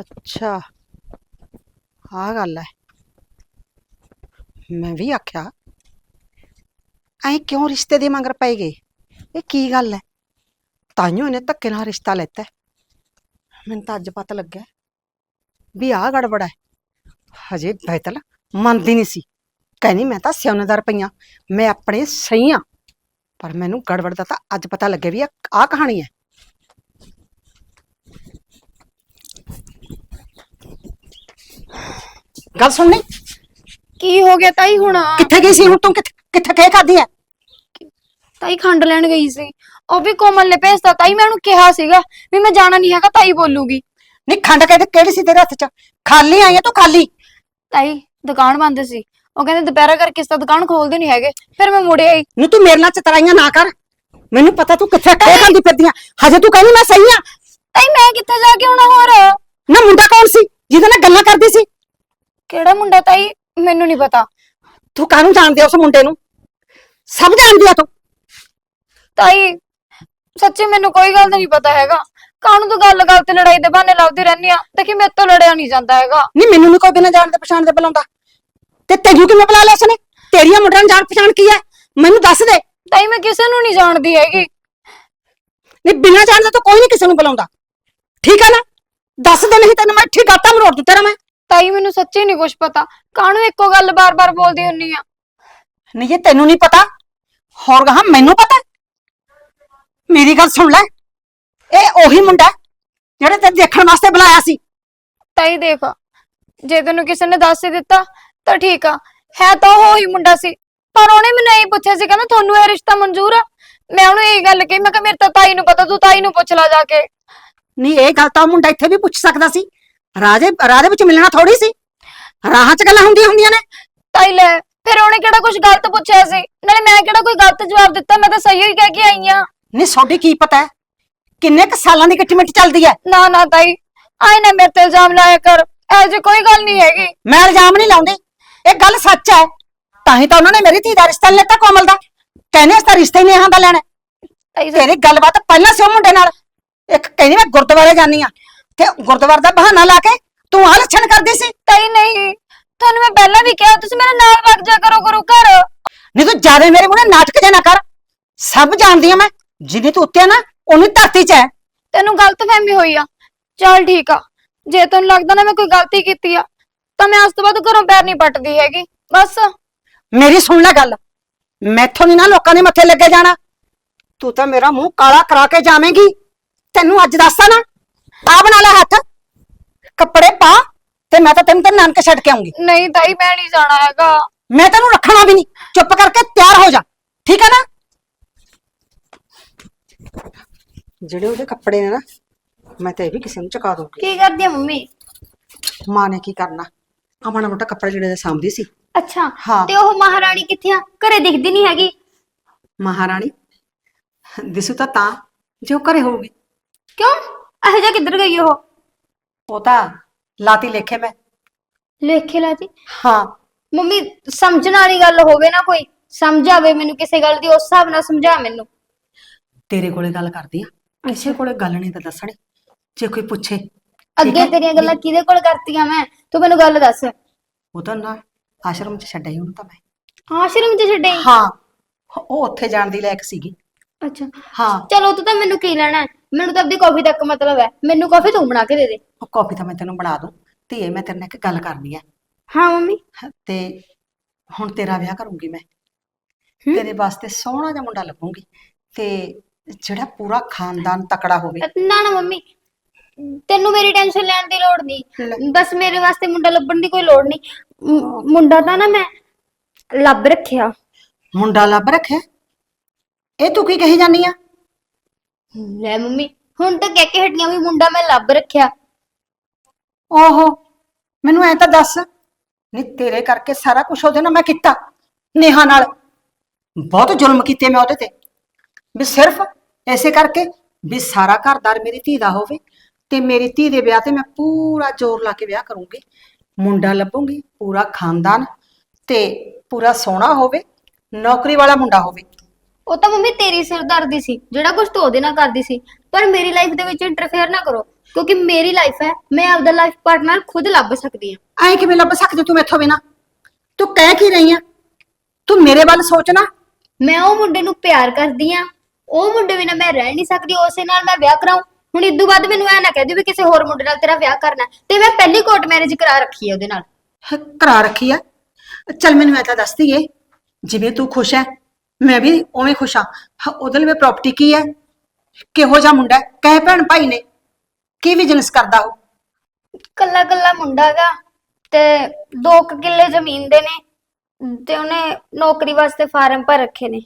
ਅੱਛਾ ਆਹ ਗੱਲ ਹੈ। ਮੈਂ ਵੀ ਆਖਿਆ ਐ ਕਿਉਂ ਰਿਸ਼ਤੇ ਦੇ ਮੰਗਰ ਪੈ ਗਏ? ਇਹ ਕੀ ਗੱਲ ਹੈ ਤਾਈਓ ਇਹਨੇ ਧੱਕੇ ਨਾਲ ਰਿਸ਼ਤਾ ਲੈਤਾ। ਮੈਨੂੰ ਤਾਂ ਅੱਜ ਪਤਾ ਲੱਗਿਆ ਵੀ ਆਹ ਗੜਬੜ ਹੈ ਹਜੇ ਬੈਤਲ ਮੰਨਦੀ ਨਹੀਂ ਸੀ। ਕਹਿੰਦੀ ਮੈਂ ਤਾਂ ਸਿਉਨੇਦਾਰ ਪਈਆਂ ਮੈਂ ਆਪਣੇ ਸਹੀ ਹਾਂ ਪਰ ਮੈਨੂੰ ਗੜਬੜ ਦਾ ਤਾਂ ਅੱਜ ਪਤਾ ਲੱਗਿਆ ਵੀ ਆਹ ਆਹ ਕਹਾਣੀ ਹੈ ਗੱਲ ਸੁਣਨੀ ਕੀ ਹੋ ਗਿਆ ਤਾਈ ਹੁਣ? ਕਿੱਥੇ ਗਈ ਸੀ? ਹੁਣ ਤੂੰ ਕਿੱਥੇ ਕਿੱਥੇ ਖੇ ਖਾਦੀ ਹੈ ਤਾਈ ਖੰਡ ਲੈਣ ਗਈ ਸੀ। ਉਹ ਵੀ ਕੋਮਲ ਨੇ ਭੇਜਤਾ। ਤਾਈ ਮੈਂ ਉਹਨੂੰ ਕਿਹਾ ਸੀਗਾ ਵੀ ਮੈਂ ਜਾਣਾ ਨਹੀਂ ਹੈਗਾ ਤਾਈ ਬੋਲੂਗੀ। ਨਹੀਂ ਖੰਡ ਕਿਹੜੇ ਕਿਹੜੀ ਸੀ ਤੇਰੇ ਹੱਥ 'ਚ? ਖਾਲੀ ਆਈ ਹੈ ਤੂੰ ਖਾਲੀ? ਤਾਈ ਦੁਕਾਨ ਬੰਦ ਸੀ। ਉਹ ਕਹਿੰਦੇ ਦੁਪਹਿਰਾ ਕਰਕੇ ਇਸ ਤਾਂ ਦੁਕਾਨ ਖੋਲਦੇ ਨਹੀਂ ਹੈਗੇ। ਫਿਰ ਮੈਂ ਮੁੜ ਆਈ। ਨਹੀਂ ਤੂੰ ਮੇਰੇ ਨਾਲ ਚਤਰਾਈਆਂ ਨਾ ਕਰ। ਮੈਨੂੰ ਪਤਾ ਤੂੰ ਕਿੱਥੇ ਖੇ ਖਾਂਦੀ ਫਿਰਦੀਆਂ ਹਜੇ ਤੂੰ ਕਹਿੰਦੀ ਮੈਂ ਸਹੀ ਆ। ਤਾਈ ਮੈਂ ਕਿੱਥੇ ਜਾ ਕੇ ਆਉਣਾ ਹੋਰ? ਨਾ ਮੁੰਡਾ ਕੌਣ ਸੀ? ਜਿਹਦੇ ਨਾਲ ਗੱਲਾਂ ਕਰਦੀ ਸੀ? ਕਿਹੜਾ ਮੁੰਡਾ ਤਾਈ? ਮੈਨੂੰ ਨਹੀਂ ਪਤਾ। ਤੂੰ ਕਾਹਨੂੰ ਜਾਣਦੀ ਉਸ ਮੁੰਡੇ ਨੂੰ? ਸਭ ਜਾਣਦੀ ਆ ਤੂੰ? ਤਾਈ ਸੱਚੀ ਮੈਨੂੰ ਕੋਈ ਗੱਲ ਦਾ ਨਹੀਂ ਪਤਾ ਹੈਗਾ। ਕਾਹਨੂੰ ਤੂੰ ਗੱਲ ਗੱਲ ਤੇ ਲੜਾਈ ਦੇ ਬਹਾਨੇ ਲਾਉਂਦੀ ਰਹਿੰਦੀ ਆ? ਦੇਖੀ ਮੇਰੇ ਤੋਂ ਲੜਿਆ ਨਹੀਂ ਜਾਂਦਾ ਹੈਗਾ। ਨਹੀਂ ਮੈਨੂੰ ਨੀ ਕੋਈ ਬਿਨਾਂ ਜਾਣਦੇ ਪਛਾਣਦੇ ਬੁਲਾਉਂਦਾ। ਤੇ ਤੈਨੂੰ ਕਿਵੇਂ ਬੁਲਾ ਲਿਆ ਉਸਨੇ? ਤੇਰੀਆਂ ਮੁੰਡਿਆਂ ਨੂੰ ਜਾਣ ਪਛਾਣ ਕੀ ਹੈ? ਮੈਨੂੰ ਦੱਸ ਦੇ। ਤਾਈ ਮੈਂ ਕਿਸੇ ਨੂੰ ਨਹੀਂ ਜਾਣਦੀ ਹੈਗੀ। ਨਹੀਂ ਬਿਨਾਂ ਜਾਣਦੇ ਤਾਂ ਕੋਈ ਨਹੀਂ ਕਿਸੇ ਨੂੰ ਬੁਲਾਉਂਦਾ। ਠੀਕ ਹੈ ਨਾ? ਦੱਸ ਦੇ ਨਹੀਂ ਤੈਨੂੰ ਮੈਂ। ਠੀਕ ਗਾਤਾ ਮਰੋੜ ਦੂੰ ਤੇਰਾ ਮੈਂ। ਤਾਈ ਮੈਨੂੰ ਸੱਚੀ ਨਹੀਂ ਕੁਝ ਪਤਾ। ਕਾਹਨੂੰ ਇੱਕੋ ਗੱਲ ਬਾਰ-ਬਾਰ ਬੋਲਦੀ ਹੁੰਨੀ ਆ? ਨਹੀਂ ਇਹ ਤੈਨੂੰ ਨਹੀਂ ਪਤਾ? ਹੋਰ ਗਾਹਾਂ ਮੈਨੂੰ ਪਤਾ। ਮੇਰੀ ਗੱਲ ਸੁਣ ਲੈ। ਇਹ ਉਹੀ ਮੁੰਡਾ ਹੈ ਜਿਹੜਾ ਤੇ ਦੇਖਣ ਵਾਸਤੇ ਬੁਲਾਇਆ ਸੀ। ਤਾਈ ਦੇਖ ਜੇ ਤੈਨੂੰ ਕਿਸੇ ਨੇ ਦੱਸ ਹੀ ਦਿੱਤਾ ਤਾਂ ਠੀਕ ਆ। ਹੈ ਤਾਂ ਉਹ ਹੀ ਮੁੰਡਾ ਸੀ ਪਰ ਉਹਨੇ ਮੈਨੂੰ ਇਹ ਪੁੱਛਿਆ ਸੀ ਕਹਿੰਦਾ ਤੁਹਾਨੂੰ ਇਹ ਰਿਸ਼ਤਾ ਮਨਜ਼ੂਰ ਆ? ਮੈਂ ਉਹਨੂੰ ਇਹ ਗੱਲ ਕਹੀ ਮੈਂ ਕਿਹਾ ਮੇਰੇ ਤਾਂ ਤਾਈ ਨੂੰ ਪਤਾ ਤੂੰ ਤਾਈ ਨੂੰ ਪੁੱਛ ਲੈ ਜਾ ਕੇ। ਨਹੀਂ ਇਹ ਗੱਲ ਤਾਂ ਉਹ ਮੁੰਡਾ ਇੱਥੇ ਵੀ ਪੁੱਛ ਸਕਦਾ ਸੀ। ਰਾਜੇ ਰਾਹ ਦੇ ਵਿੱਚ ਮਿਲਣਾ ਥੋੜੀ ਸੀ। ਰਾਹਾਂ 'ਚ ਗੱਲਾਂ ਹੁੰਦੀਆਂ ਹੁੰਦੀਆਂ ਨੇ। ਤਾਈ ਲੈ ਫਿਰ ਉਹਨੇ ਕਿਹੜਾ ਕੁਝ ਗਲਤ ਪੁੱਛਿਆ ਸੀ? ਨਾਲੇ ਮੈਂ ਕਿਹੜਾ ਕੋਈ ਗਲਤ ਜਵਾਬ ਦਿੱਤਾ? ਮੈਂ ਤਾਂ ਸਹੀ ਹੀ ਕਹਿ ਕੇ ਆਈ ਆ ਨਹੀਂ ਸੋਡੀ ਕੀ ਪਤਾ ਹੈ? ਕਿੰਨੇ ਕ ਸਾਲਾਂ ਦੀ ਕਿੱਟੀ ਮਿੱਟੀ ਚੱਲਦੀ ਹੈ? ਨਾ ਨਾ ਤਾਈ ਆਈ ਨਾ ਮੇਰੇ ਤੇ ਇਲਜ਼ਾਮ ਲਾਇਆ ਕਰ। ਐ ਜੇ ਕੋਈ ਗੱਲ ਨਹੀਂ ਹੈਗੀ। ਮੈਂ ਇਲਜ਼ਾਮ ਨਹੀਂ ਲਾਉਂਦੀ। ਇਹ ਗੱਲ ਸੱਚ ਹੈ। ਤਾਂ ਹੀ ਤਾਂ ਉਹਨਾਂ ਨੇ ਮੇਰੀ ਧੀ ਦਾ ਰਿਸ਼ਤਾ ਨੀ ਲੈਤਾ ਕੋਮਲ ਦਾ। ਕਹਿੰਦੇ ਇਸ ਤਾਂ ਰਿਸ਼ਤਾ ਹੀ ਨੇਹਾਂ ਦਾ ਲੈਣਾ। ਹੈ। ਤਾਈ ਤੇਰੀ ਗੱਲਬਾਤ ਪਹਿਲਾਂ ਸੀ ਉਹ ਮੁੰਡੇ ਨਾਲ। ਇੱਕ ਕਹਿੰਦੀ ਮੈਂ ਗੁਰਦੁਆਰੇ ਜਾਨੀ ਆ ਤੇ ਗੁਰਦੁਆਰੇ ਦਾ ਬਹਾਨਾ ਲਾ ਕੇ ਤੂੰ ਆਹ ਲੱਛਣ ਕਰਦੀ ਸੀ? ਤਾਈ ਨਹੀਂ। ਤੁਹਾਨੂੰ ਮੈਂ ਪਹਿਲਾਂ ਵੀ ਕਿਹਾ ਤੁਸੀਂ ਮੇਰੇ ਨਾਲ ਵਗ ਜਾ ਕਰੋ ਕਰੋ ਘਰ। ਨਹੀਂ ਤੂੰ ਜ਼ਿਆਦਾ ਮੇਰੇ ਮੂਹਰੇ ਨਾਟਕ ਜੇ ਨਾ ਕਰ। ਸਭ ਜਾਣਦੀ ਆ ਮੈਂ। ਜਿੰਨੀ ਤੂੰ ਉੱਤੇ ਆ ਨਾ ਉਨੀ ਧਰਤੀ 'ਚ ਹੈ। ਤੈਨੂੰ ਗਲਤ ਫਹਿਮੀ ਹੋਈ ਆ। ਚੱਲ ਠੀਕ ਆ। ਜੇ ਤੈਨੂੰ ਲੱਗਦਾ ਨਾ ਮੈਂ ਕੋਈ ਗਲਤੀ ਕੀਤੀ ਆ ਤਾਂ ਮੈਂ ਅੱਜ ਤੋਂ ਬਾਅਦ ਘਰੋਂ ਪੈਰ ਨਹੀਂ ਪੱਟਦੀ ਹੈਗੀ। ਬਸ। ਮੇਰੀ ਸੁਣ ਲੈ ਗੱਲ। ਮੈਥੋਂ ਨਹੀਂ ਨਾ ਲੋਕਾਂ ਦੇ ਮੱਥੇ ਲੱਗੇ ਜਾਣਾ। ਤੂੰ ਤਾਂ ਮੇਰਾ ਮੂੰਹ ਕਾਲਾ ਕਰਾ ਕੇ ਜਾਵੇਂਗੀ। ਤੈਨੂੰ ਅੱਜ ਦੱਸਦਾ ਨਾ। ਆ ਬਣਾ ਲੈ ਹੱਥ। ਕੱਪੜੇ ਪਾ ਤੇ ਮੈਂ ਤਾਂ ਤੈਨੂੰ ਤੇ ਨਾਨਕੇ ਛੱਡ ਕੇ ਆਉਂਗੀ। ਨਹੀਂ ਤਾਈ ਮੈਂ ਨਹੀਂ ਜਾਣਾ ਹੈਗਾ। ਮੈਂ ਤੈਨੂੰ ਰੱਖਣਾ ਵੀ ਨਹੀਂ। ਚੁੱਪ ਕਰਕੇ ਤਿਆਰ ਹੋ ਜਾ। ਠੀਕ ਹੈ ਨਾ? ਜਿਹੜੇ ਉਹਦੇ ਕੱਪੜੇ ਨੇ ਨਾ ਮੈਂ ਤਾਂ ਇਹ ਵੀ ਕਿਸੇ ਨੂੰ ਚੁਕਾ ਦੂੰਗੀ ਕੀ ਕਰਦੀ ਆ ਮੰਮੀ? ਮਾਂ ਨੇ ਕੀ ਕਰਨਾ? ਆ ਮਾੜਾ ਮੋਟਾ ਕੱਪੜੇ ਜਿਹੜੇ ਦੇ ਸਾਂਭਦੀ ਸੀ। ਅੱਛਾ ਹਾਂ। ਤੇ ਉਹ ਮਹਾਰਾਣੀ ਕਿੱਥੇ ਆ? ਘਰੇ ਦਿਖਦੀ ਨਹੀਂ ਹੈਗੀ। ਮਹਾਰਾਣੀ ਦਿਸੂ ਤਾਂ ਤਾਂ ਜੋ ਘਰੇ ਹੋਊਗੀ। ਕਿਉਂ? ਇਹੋ ਜਿਹਾ ਕਿੱਧਰ ਗਈ ਉਹ? ਉਹ ਤਾਂ ਲਾਤੀ ਲੇਖੇ ਮੈਂ। ਲੇਖੇ ਲਾਤੀ? ਹਾਂ। ਮੰਮੀ ਸਮਝਣ ਵਾਲੀ ਗੱਲ ਹੋਵੇ ਨਾ ਕੋਈ ਸਮਝ ਆਵੇ ਮੈਨੂੰ ਕਿਸੇ ਗੱਲ ਦੀ ਉਸ ਹਿਸਾਬ ਨਾਲ ਸਮਝਾ ਮੈਨੂੰ। ਤੇਰੇ ਕੋਲੇ ਗੱਲ ਕਰਦੀ ਆ। ਕਿਸੇ ਕੋਲੇ ਗੱਲ ਨਹੀਂ ਤਾਂ ਦੱਸਣੀ। ਜੇ ਕੋਈ ਪੁੱਛੇ ਅੱਗੇ? ਤੇਰੀਆਂ ਗੱਲਾਂ ਕਿਹਦੇ ਕੋਲ ਕਰਤੀਆਂ ਮੈਂ? ਤੂੰ ਮੈਨੂੰ ਗੱਲ ਦੱਸ। ਉਹ ਤਾਂ ਨਾ ਆਸ਼ਰਮ ਚ ਛੱਡਿਆ ਹੀ ਉਹਨੂੰ ਤਾਂ ਮੈਂ। ਆਸ਼ਰਮ ਚ ਛੱਡੇ ਹਾਂ। ਉਹ ਉੱਥੇ ਜਾਣ ਦੀ ਲਾਇਕ ਸੀਗੀ। ਅੱਛਾ। ਹਾਂ। ਚਲੋ ਤੂੰ ਤਾਂ ਮੈਨੂੰ ਕੀ ਲੈਣਾ? ਮੈਨੂੰ ਤਾਂ ਆਪਣੀ ਕਾਫੀ ਤੱਕ ਮਤਲਬ ਹੈ। ਮੈਨੂੰ ਕਾਫੀ ਤੂੰ ਬਣਾ ਕੇ ਦੇ ਦੇ। ਉਹ ਕਾਫੀ ਤਾਂ ਮੈਂ ਤੈਨੂੰ ਬਣਾ ਦੂੰ। ਧੀਏ ਮੈਂ ਤੇਰੇ ਨਾਲ ਇੱਕ ਗੱਲ ਕਰਨੀ ਹੈ। ਹਾਂ ਮੰਮੀ। ਤੇ ਹੁਣ ਤੇਰਾ ਵਿਆਹ ਕਰੂੰਗੀ ਮੈਂ? ਤੇਰੇ ਵਾਸਤੇ ਸੋਹਣਾ ਜਿਹਾ ਮੁੰਡਾ ਲੱਭੂੰਗੀ। ਤੇ ਜਿਹੜਾ ਪੂਰਾ ਖਾਨਦਾਨ ਤਕੜਾ ਹੋਵੇ। ਨਾ ਨਾ ਮੰਮੀ। ਤੈਨੂੰ ਮੇਰੀ ਟੈਨਸ਼ਨ ਲੈਣ ਦੀ ਲੋੜ। ਨਹੀਂ। ਬਸ ਮੇਰੇ ਵਾਸਤੇ ਮੁੰਡਾ ਲੱਭਣ ਦੀ ਕੋਈ ਲੋੜ ਨਹੀਂ। ਮ- ਮੁੰਡਾ ਤਾਂ ਨਾ ਮੈਂ ਲੱਭ ਰੱਖਿਆ। ਮੁੰਡਾ ਲੱਭ ਰੱਖਿਆ? ਇਹ ਤੂੰ ਕੀ ਕਹੀ ਜਾਨੀ ਆ? ਲੈ ਮੰਮੀ, ਹੁਣ ਤਾਂ ਕਹਿ ਕੇ ਹਟੀਆਂ ਵੀ ਮੁੰਡਾ ਮੈਂ ਲੱਭ ਰੱਖਿਆ। ਓਹੋ, ਮੈਨੂੰ ਐ ਤਾਂ ਦੱਸ ਨਹੀਂ ਤੇਰੇ ਕਰਕੇ ਸਾਰਾ ਕੁਝ ਉਹਦੇ ਨਾਲ ਮੈਂ ਕੀਤਾ, ਨੇਹਾ ਨਾਲ। ਬਹੁਤ ਜ਼ੁਲਮ ਕੀਤੇ ਮੈਂ ਉਹਦੇ ਤੇ। ਵੀ ਸਿਰਫ ਐਸੇ ਕਰਕੇ ਵੀ ਸਾਰਾ ਘਰਦਾਰ ਮੇਰੀ ਧੀ ਦਾ ਹੋਵੇ ਤੇ ਮੇਰੀ ਧੀ ਦੇ ਵਿਆਹ ਤੇ ਮੈਂ ਪੂਰਾ ਜ਼ੋਰ ਲਾ ਕੇ ਵਿਆਹ ਕਰੂੰਗੀ। ਮੁੰਡਾ ਲੱਭੂੰਗੀ, ਪੂਰਾ ਖਾਨਦਾਨ ਤੇ ਪੂਰਾ ਸੋਹਣਾ ਹੋਵੇ, ਨੌਕਰੀ ਵਾਲਾ ਮੁੰਡਾ ਹੋਵੇ। ਉਹ ਤਾਂ ਮੰਮੀ ਤੇਰੀ ਸਿਰਦਰਦੀ ਸੀ ਜਿਹੜਾ ਕੁਝ ਤੂੰ ਉਹਦੇ ਨਾਲ ਕਰਦੀ ਸੀ। ਪਰ ਮੇਰੀ ਲਾਈਫ ਦੇ ਵਿੱਚ ਇੰਟਰਫੇਅਰ ਨਾ ਕਰੋ ਕਿਉਂਕਿ ਮੇਰੀ ਲਾਈਫ ਹੈ ਮੈਂ ਆਪਦਾ ਲਾਈਫ ਪਾਰਟਨਰ ਖੁਦ ਲੱਭ ਸਕਦੀ ਹਾਂ। ਐਂ ਕਿਵੇਂ ਲੱਭ ਸਕਦੀ ਤੂੰ ਮੈਥੋਂ ਬਿਨਾ? ਤੂੰ ਕਹਿ ਕੀ ਰਹੀ ਆ? ਤੂੰ ਮੇਰੇ ਵੱਲ ਸੋਚ ਨਾ। ਮੈਂ ਉਹ ਮੁੰਡੇ ਨੂੰ ਪਿਆਰ ਕਰਦੀ ਆ ਉਹ ਮੁੰਡੇ ਬਿਨਾਂ ਮੈਂ ਰਹਿ ਨਹੀਂ ਸਕਦੀ ਉਸੇ ਨਾਲ ਮੈਂ ਵਿਆਹ ਕਰਾਉਂ ਹੁਣ ਇਦੋਂ ਬਾਅਦ ਮੈਨੂੰ ਐ ਨਾ ਕਹਿ ਦਿਓ ਵੀ ਕਿਸੇ ਹੋਰ ਮੁੰਡੇ ਨਾਲ ਤੇਰਾ ਵਿਆਹ ਕਰਨਾ ਹੈ। ਤੇ ਮੈਂ ਪਹਿਲੀ ਕੋਰਟ ਮੈਰਿਜ ਕਰਾ ਰੱਖੀ ਹੈ ਉਹਦੇ ਨਾਲ। ਹ- ਕਰਾ ਰੱਖੀ ਆ ਚੱਲ ਮੈਨੂੰ ਐ ਤਾਂ ਦੱਸ ਦਈਏ ਜਿਵੇਂ ਤੂੰ ਖੁਸ਼ ਹੈ ਮੈਂ ਵੀ ਉਵੇਂ ਖੁਸ਼ ਆ ਉਹਦੇ ਲਈ ਪ੍ਰਾਪਰਟੀ ਕੀ ਹੈ? ਕਿਹੋ ਜਿਹਾ ਮੁੰਡਾ ਹੈ? ਕਹੇ ਭੈਣ ਭਾਈ ਨੇ। ਕੀ ਬਿਜ਼ਨਸ ਕਰਦਾ ਉਹ? ਕੱਲਾ ਕੱਲਾ ਮੁੰਡਾ ਹੈਗਾ ਤੇ 2 ਕਿੱਲੇ ਜ਼ਮੀਨ ਦੇ ਨੇ ਤੇ ਉਹਨੇ ਨੌਕਰੀ ਵਾਸਤੇ ਫਾਰਮ ਭਰ ਰੱਖੇ ਨੇ।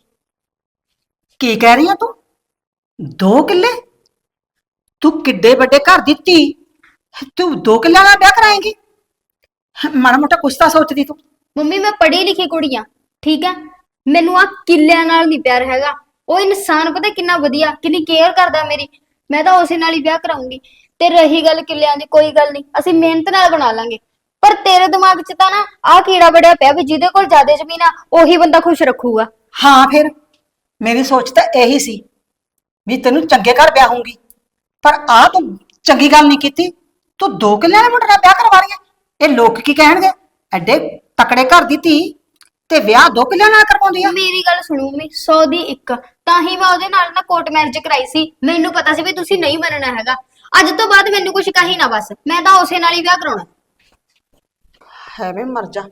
ਕੀ ਕਹਿ ਰਹੀ ਆ ਤੂੰ? ਦੋ ਕਿੱਲੇ? ਤੂੰ ਕਿੱਡੇ ਵੱਡੇ ਘਰ ਦੀ ਧੀ। ਤੂੰ ਦੋ ਕਿੱਲਿਆਂ ਦਾ ਵਿਆਹ ਕਰਾਏਂਗੀ? ਮਾੜਾ ਮੋਟਾ ਕੁਛ ਤਾਂ ਸੋਚਦੀ ਤੂੰ। ਮੰਮੀ ਮੈਂ ਪੜ੍ਹੀ ਲਿਖੀ ਕੁੜੀ ਆ ਠੀਕ ਹੈ? ਮੈਨੂੰ ਆ ਕਿੱਲਿਆਂ ਨਾਲ ਨਹੀਂ ਪਿਆਰ ਹੈਗਾ। ਉਹ ਇਨਸਾਨ ਪਤਾ ਕਿੰਨਾ ਵਧੀਆ, ਕਿੰਨੀ ਕੇਅਰ ਕਰਦਾ ਮੇਰੀ। ਮੈਂ ਤਾਂ ਉਸੇ ਨਾਲ ਹੀ ਵਿਆਹ ਕਰਾਉਂਗੀ ਤੇ ਰਹੀ ਗੱਲ ਕਿੱਲਿਆਂ ਦੀ, ਕੋਈ ਗੱਲ ਨਹੀਂ ਅਸੀਂ ਮਿਹਨਤ ਨਾਲ ਬਣਾ ਲਾਂਗੇ। ਪਰ ਤੇਰੇ ਦਿਮਾਗ 'ਚ ਤਾਂ ਨਾ ਆ ਕੀੜਾ ਵੜਿਆ ਪਿਆ ਵੀ ਜਿਹਦੇ ਕੋਲ ਜ਼ਿਆਦਾ ਜ਼ਮੀਨ ਆ, ਉਹੀ ਬੰਦਾ ਖੁਸ਼ ਰੱਖੂਗਾ। ਹਾਂ ਫਿਰ, ਮੇਰੀ ਸੋਚ ਤਾਂ ਇਹੀ ਸੀ ਵੀ ਤੈਨੂੰ ਚੰਗੇ ਘਰ ਵਿਆਹੂੰਗੀ ਪਰ ਆ ਤੂੰ ਚੰਗੀ ਗੱਲ ਨਹੀਂ ਕੀਤੀ। ਤੂੰ ਦੋ ਕਿੱਲਿਆਂ ਦੇ ਮੁੰਡੇ ਨਾਲ ਵਿਆਹ ਕਰਵਾ ਰਹੀ ਹੈ ਇਹ ਲੋਕ ਕੀ ਕਹਿਣਗੇ? ਐਡੇ ਤਕੜੇ ਘਰ ਦੀ ਧੀ ਤੇ ਵਿਆਹ ਦੋ ਕਿੱਲਿਆਂ ਨਾਲ ਕਰਵਾਉਂਦੀ ਆ ਮੇਰੀ ਗੱਲ ਸੁਣੋ ਮੰਮੀ 100 ਦੀ ਇੱਕ। ਤਾਂ ਹੀ ਮੈਂ ਉਹਦੇ ਨਾਲ ਨਾ ਕੋਰਟ ਮੈਰਿਜ ਕਰਾਈ ਸੀ। ਮੈਨੂੰ ਪਤਾ ਸੀ ਵੀ ਤੁਸੀਂ ਨਹੀਂ ਮੰਨਣਾ ਹੈਗਾ। ਅੱਜ ਤੋਂ ਬਾਅਦ ਮੈਨੂੰ ਕੁਝ ਕਹੀ ਨਾ ਬਸ। ਮੈਂ ਤਾਂ ਉਸੇ ਨਾਲ ਹੀ ਵਿਆਹ ਕਰਾਉਣਾ। ਹੈ ਵੇ ਮਰ ਜਾ।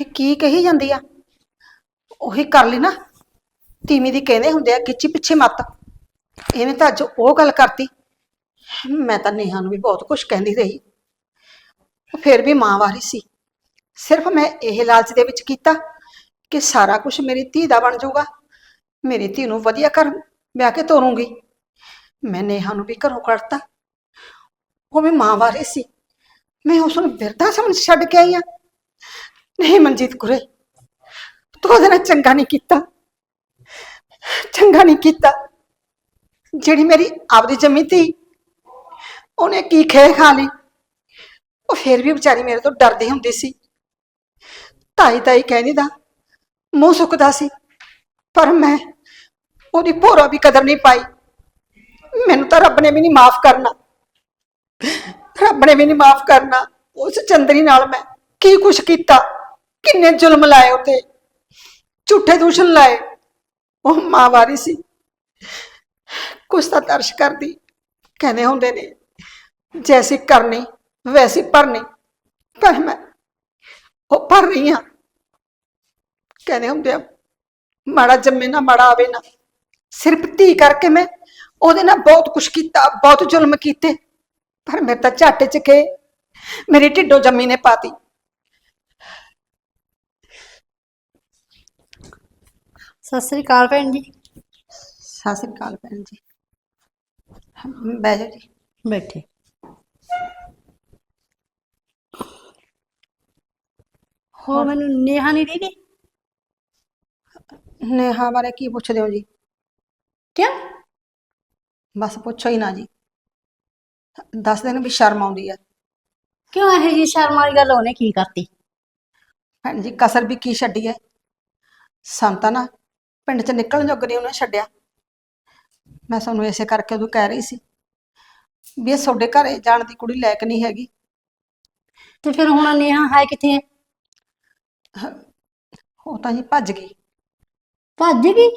ਇਹ ਕੀ ਕਹੀ ਜਾਂਦੀ ਆ? ਉਹੀ ਕਰ ਲਈ ਨਾ। ਤੀਵੀਂ ਦੀ ਕਹਿੰਦੇ ਹੁੰਦੇ ਆ ਗਿੱਚੀ ਪਿੱਛੇ ਮੱਤ। ਇਹਨੇ ਤਾਂ ਅੱਜ ਉਹ ਗੱਲ ਕਰਤੀ। ਮੈਂ ਤਾਂ ਨੇਹਾ ਨੂੰ ਵੀ ਬਹੁਤ ਕੁਝ ਕਹਿੰਦੀ ਰਹੀ। ਫਿਰ ਵੀ ਮਾਂ ਵਾਰੀ ਸੀ। ਸਿਰਫ ਮੈਂ ਇਹ ਲਾਲਚ ਦੇ ਵਿੱਚ ਕੀਤਾ ਕਿ ਸਾਰਾ ਕੁਝ ਮੇਰੀ ਧੀ ਦਾ ਬਣ ਜਾਊਗਾ। ਮੇਰੀ ਧੀ ਨੂੰ ਵਧੀਆ ਘਰ ਵਿਆਹ ਕੇ ਤੋਰੂੰਗੀ। ਮੈਂ ਨੇਹਾ ਨੂੰ ਵੀ ਘਰੋਂ ਕੱਢਤਾ। ਉਹ ਵੀ ਮਾਂ ਵਾਰੀ ਸੀ। ਮੈਂ ਉਸ ਨੂੰ ਬਿਰਧਾ ਸਮਝ ਛੱਡ ਕੇ ਆਈ ਆ ਨਹੀਂ ਮਨਜੀਤ ਗੁਰੇ ਤੂੰ ਉਹਦੇ ਨਾਲ ਚੰਗਾ ਨਹੀਂ ਕੀਤਾ। ਚੰਗਾ ਨਹੀਂ ਕੀਤਾ। ਜਿਹੜੀ ਮੇਰੀ ਆਪਦੀ ਜੰਮੀ ਤੀ ਉਹਨੇ ਕੀ ਖੇ ਖਾ ਲਈ। ਉਹ ਫਿਰ ਵੀ ਵਿਚਾਰੀ ਮੇਰੇ ਤੋਂ ਡਰਦੀ ਹੁੰਦੀ ਸੀ। ਤਾਈ ਤਾਈ ਕਹਿੰਦੀ ਦਾ, ਮੂੰਹ ਸੁੱਕਦਾ ਸੀ, ਪਰ ਮੈਂ ਉਹਦੀ ਭੋਰਾ ਵੀ ਕਦਰ ਨਹੀਂ ਪਾਈ। ਮੈਨੂੰ ਤਾਂ ਰੱਬ ਨੇ ਵੀ ਨਹੀਂ ਮਾਫ ਕਰਨਾ। ਰੱਬ ਨੇ ਵੀ ਨਹੀਂ ਮਾਫ ਕਰਨਾ। ਉਸ ਚੰਦਰੀ ਨਾਲ ਮੈਂ ਕੀ ਕੁਛ ਕੀਤਾ? ਕਿੰਨੇ ਜ਼ੁਲਮ ਲਾਏ ਉਤੇ ਝੂਠੇ ਦੂਸ਼ਣ ਲਾਏ। ਉਹ ਮਾਂ ਵਾਰੀ ਸੀ। ਕੁਛ ਤਾਂ ਤਰਸ਼ ਕਰਦੀ। ਕਹਿੰਦੇ ਹੁੰਦੇ ਨੇ, ਜੈਸੀ ਕਰਨੀ, ਵੈਸੀ ਭਰਨੀ। ਪਰ ਮੈਂ ਉਹ ਭਰ ਰਹੀ ਹਾਂ। ਕਹਿੰਦੇ ਹੁੰਦੇ ਆ ਮਾੜਾ ਜੰਮੇ ਨਾ ਮਾੜਾ ਆਵੇ ਨਾ। ਸਿਰਫ ਧੀ ਕਰਕੇ ਮੈਂ ਉਹਦੇ ਨਾਲ ਬਹੁਤ ਕੁਛ ਕੀਤਾ ਬਹੁਤ ਜ਼ੁਲਮ ਕੀਤੇ। ਪਰ ਮੇਰੇ ਤਾਂ ਝੱਟ ਚ ਕੇ ਮੇਰੀ ਢਿੱਡੋ ਜੰਮੀ ਨੇ ਪਾਤੀ। ਸਤਿ ਸ੍ਰੀ ਅਕਾਲ ਭੈਣ ਜੀ। ਸਤਿ ਸ੍ਰੀ ਅਕਾਲ ਭੈਣ ਜੀ। ਜਾਓ ਜੀ। ਬੈਠੇ। ਹੋ ਮੈਨੂੰ ਨੇਹਾ ਨਹੀਂ ਦੀਦੀ। ਨੇਹਾ ਬਾਰੇ ਕੀ ਪੁੱਛਦੇ ਹੋ ਜੀ? ਕਿਉਂ ਬਸ ਪੁੱਛੋ ਹੀ ਨਾ ਜੀ। ਦੱਸ ਦਿਨ ਵੀ ਸ਼ਰਮ ਆਉਂਦੀ ਆ। ਕਿਉਂ ਇਹ ਜੀ ਸ਼ਰਮ ਵਾਲੀ ਗੱਲ ਉਹਨੇ ਕੀ ਕਰਤੀ? ਭੈਣ ਜੀ ਕਸਰ ਵੀ ਕੀ ਛੱਡੀ ਐ? ਸੰਤਾ ਨਾ ਪਿੰਡ ਚ ਨਿਕਲਣ ਜੋਗ ਨਹੀਂ ਉਹਨੇ ਛੱਡਿਆ। ਮੈਂ ਤੁਹਾਨੂੰ ਇਸੇ ਕਰਕੇ ਉਦੋਂ ਕਹਿ ਰਹੀ ਸੀ ਵੀ ਇਹ ਤੁਹਾਡੇ ਘਰੇ ਜਾਣ ਦੀ ਕੁੜੀ ਲਾਇਕ ਨਹੀਂ ਹੈਗੀ। ਤੇ ਫਿਰ ਹੁਣ ਨੇਹਾ ਹੈ ਕਿੱਥੇ ਹੈ ਉਹ ਤਾਂ ਜੀ ਭੱਜ ਗਈ। ਭੱਜ ਗਈ?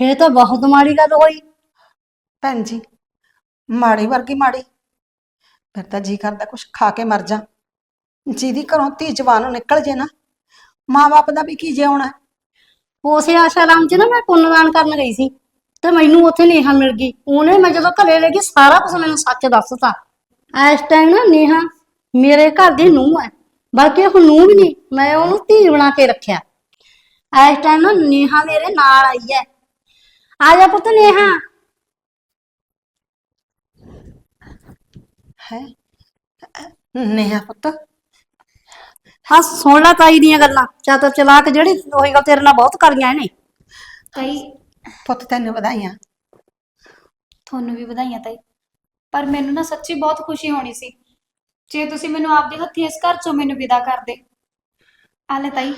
ਫੇਰ ਤਾਂ ਬਹੁਤ ਮਾੜੀ ਗੱਲ ਹੋਈ। ਭੈਣ ਜੀ ਮਾੜੀ ਵਰਗੀ ਮਾੜੀ। ਫਿਰ ਤਾਂ ਜੀ ਕਰਦਾ ਕੁਛ ਖਾ ਕੇ ਮਰ ਜਾ। ਜਿਹਦੀ ਘਰੋਂ ਧੀ ਜਵਾਨ ਨਿਕਲ ਜੇ ਨਾ ਮਾਂ-ਬਾਪ ਦਾ ਵੀ ਕੀ ਜਿਉਣਾ ਉਸੇ ਆਸ਼ਾਰਾਮ ਚ ਨਾ ਮੈਂ ਪੁੰਨਦਾਨ ਕਰਨ ਗਈ ਸੀ ਤੇ ਮੈਨੂੰ ਉੱਥੇ ਨੇਹਾ ਮਿਲ ਗਈ। ਉਹਨੇ ਮੈਂ ਜਦੋਂ ਘਰੇ ਲੈ ਗਈ ਸਾਰਾ ਕੁਝ ਮੈਨੂੰ ਸੱਚ ਦੱਸਤਾ। ਇਸ ਟਾਈਮ ਨਾ ਨੇਹਾ ਮੇਰੇ ਘਰ ਦੀ ਨੂੰਹ ਹੈ। ਬਲਕਿ ਉਹ ਨੂੰਹ ਵੀ ਨਹੀਂ ਮੈਂ ਉਹਨੂੰ ਧੀ ਬਣਾ ਕੇ ਰੱਖਿਆ। ਇਸ ਟਾਈਮ ਨਾ ਨੇਹਾ ਮੇਰੇ ਨਾਲ ਆਈ ਹੈ। ਆ ਜਾ ਪੁੱਤ ਨੇਹਾ। ਹੈ? ਨੇਹਾ ਪੁੱਤ? ਹਾਂ ਸੁਣ ਲੈ ਤਾਈ ਦੀਆਂ ਗੱਲਾਂ। ਚਾਤਰ ਚਲਾਕ ਜਿਹੜੀ ਉਹੀ ਗੱਲ ਤੇਰੇ ਨਾਲ ਬਹੁਤ ਕਰੀਆਂ ਇਹਨੇ। ਤਾਈ। ਪੁੱਤ ਤੈਨੂੰ ਵਧਾਈਆਂ। ਤੁਹਾਨੂੰ ਵੀ ਵਧਾਈਆਂ ਤਾਈ। ਪਰ ਮੈਨੂੰ ਨਾ ਸੱਚੀ ਬਹੁਤ ਖੁਸ਼ੀ ਹੋਣੀ ਸੀ। ਜੇ ਤੁਸੀਂ ਮੈਨੂੰ ਆਪਦੇ ਹੱਥੀਂ ਇਸ ਘਰ ਚੋਂ ਮੈਨੂੰ ਵਿਦਾ ਕਰਦੇ ਆ ਲੈ ਤਾਈ।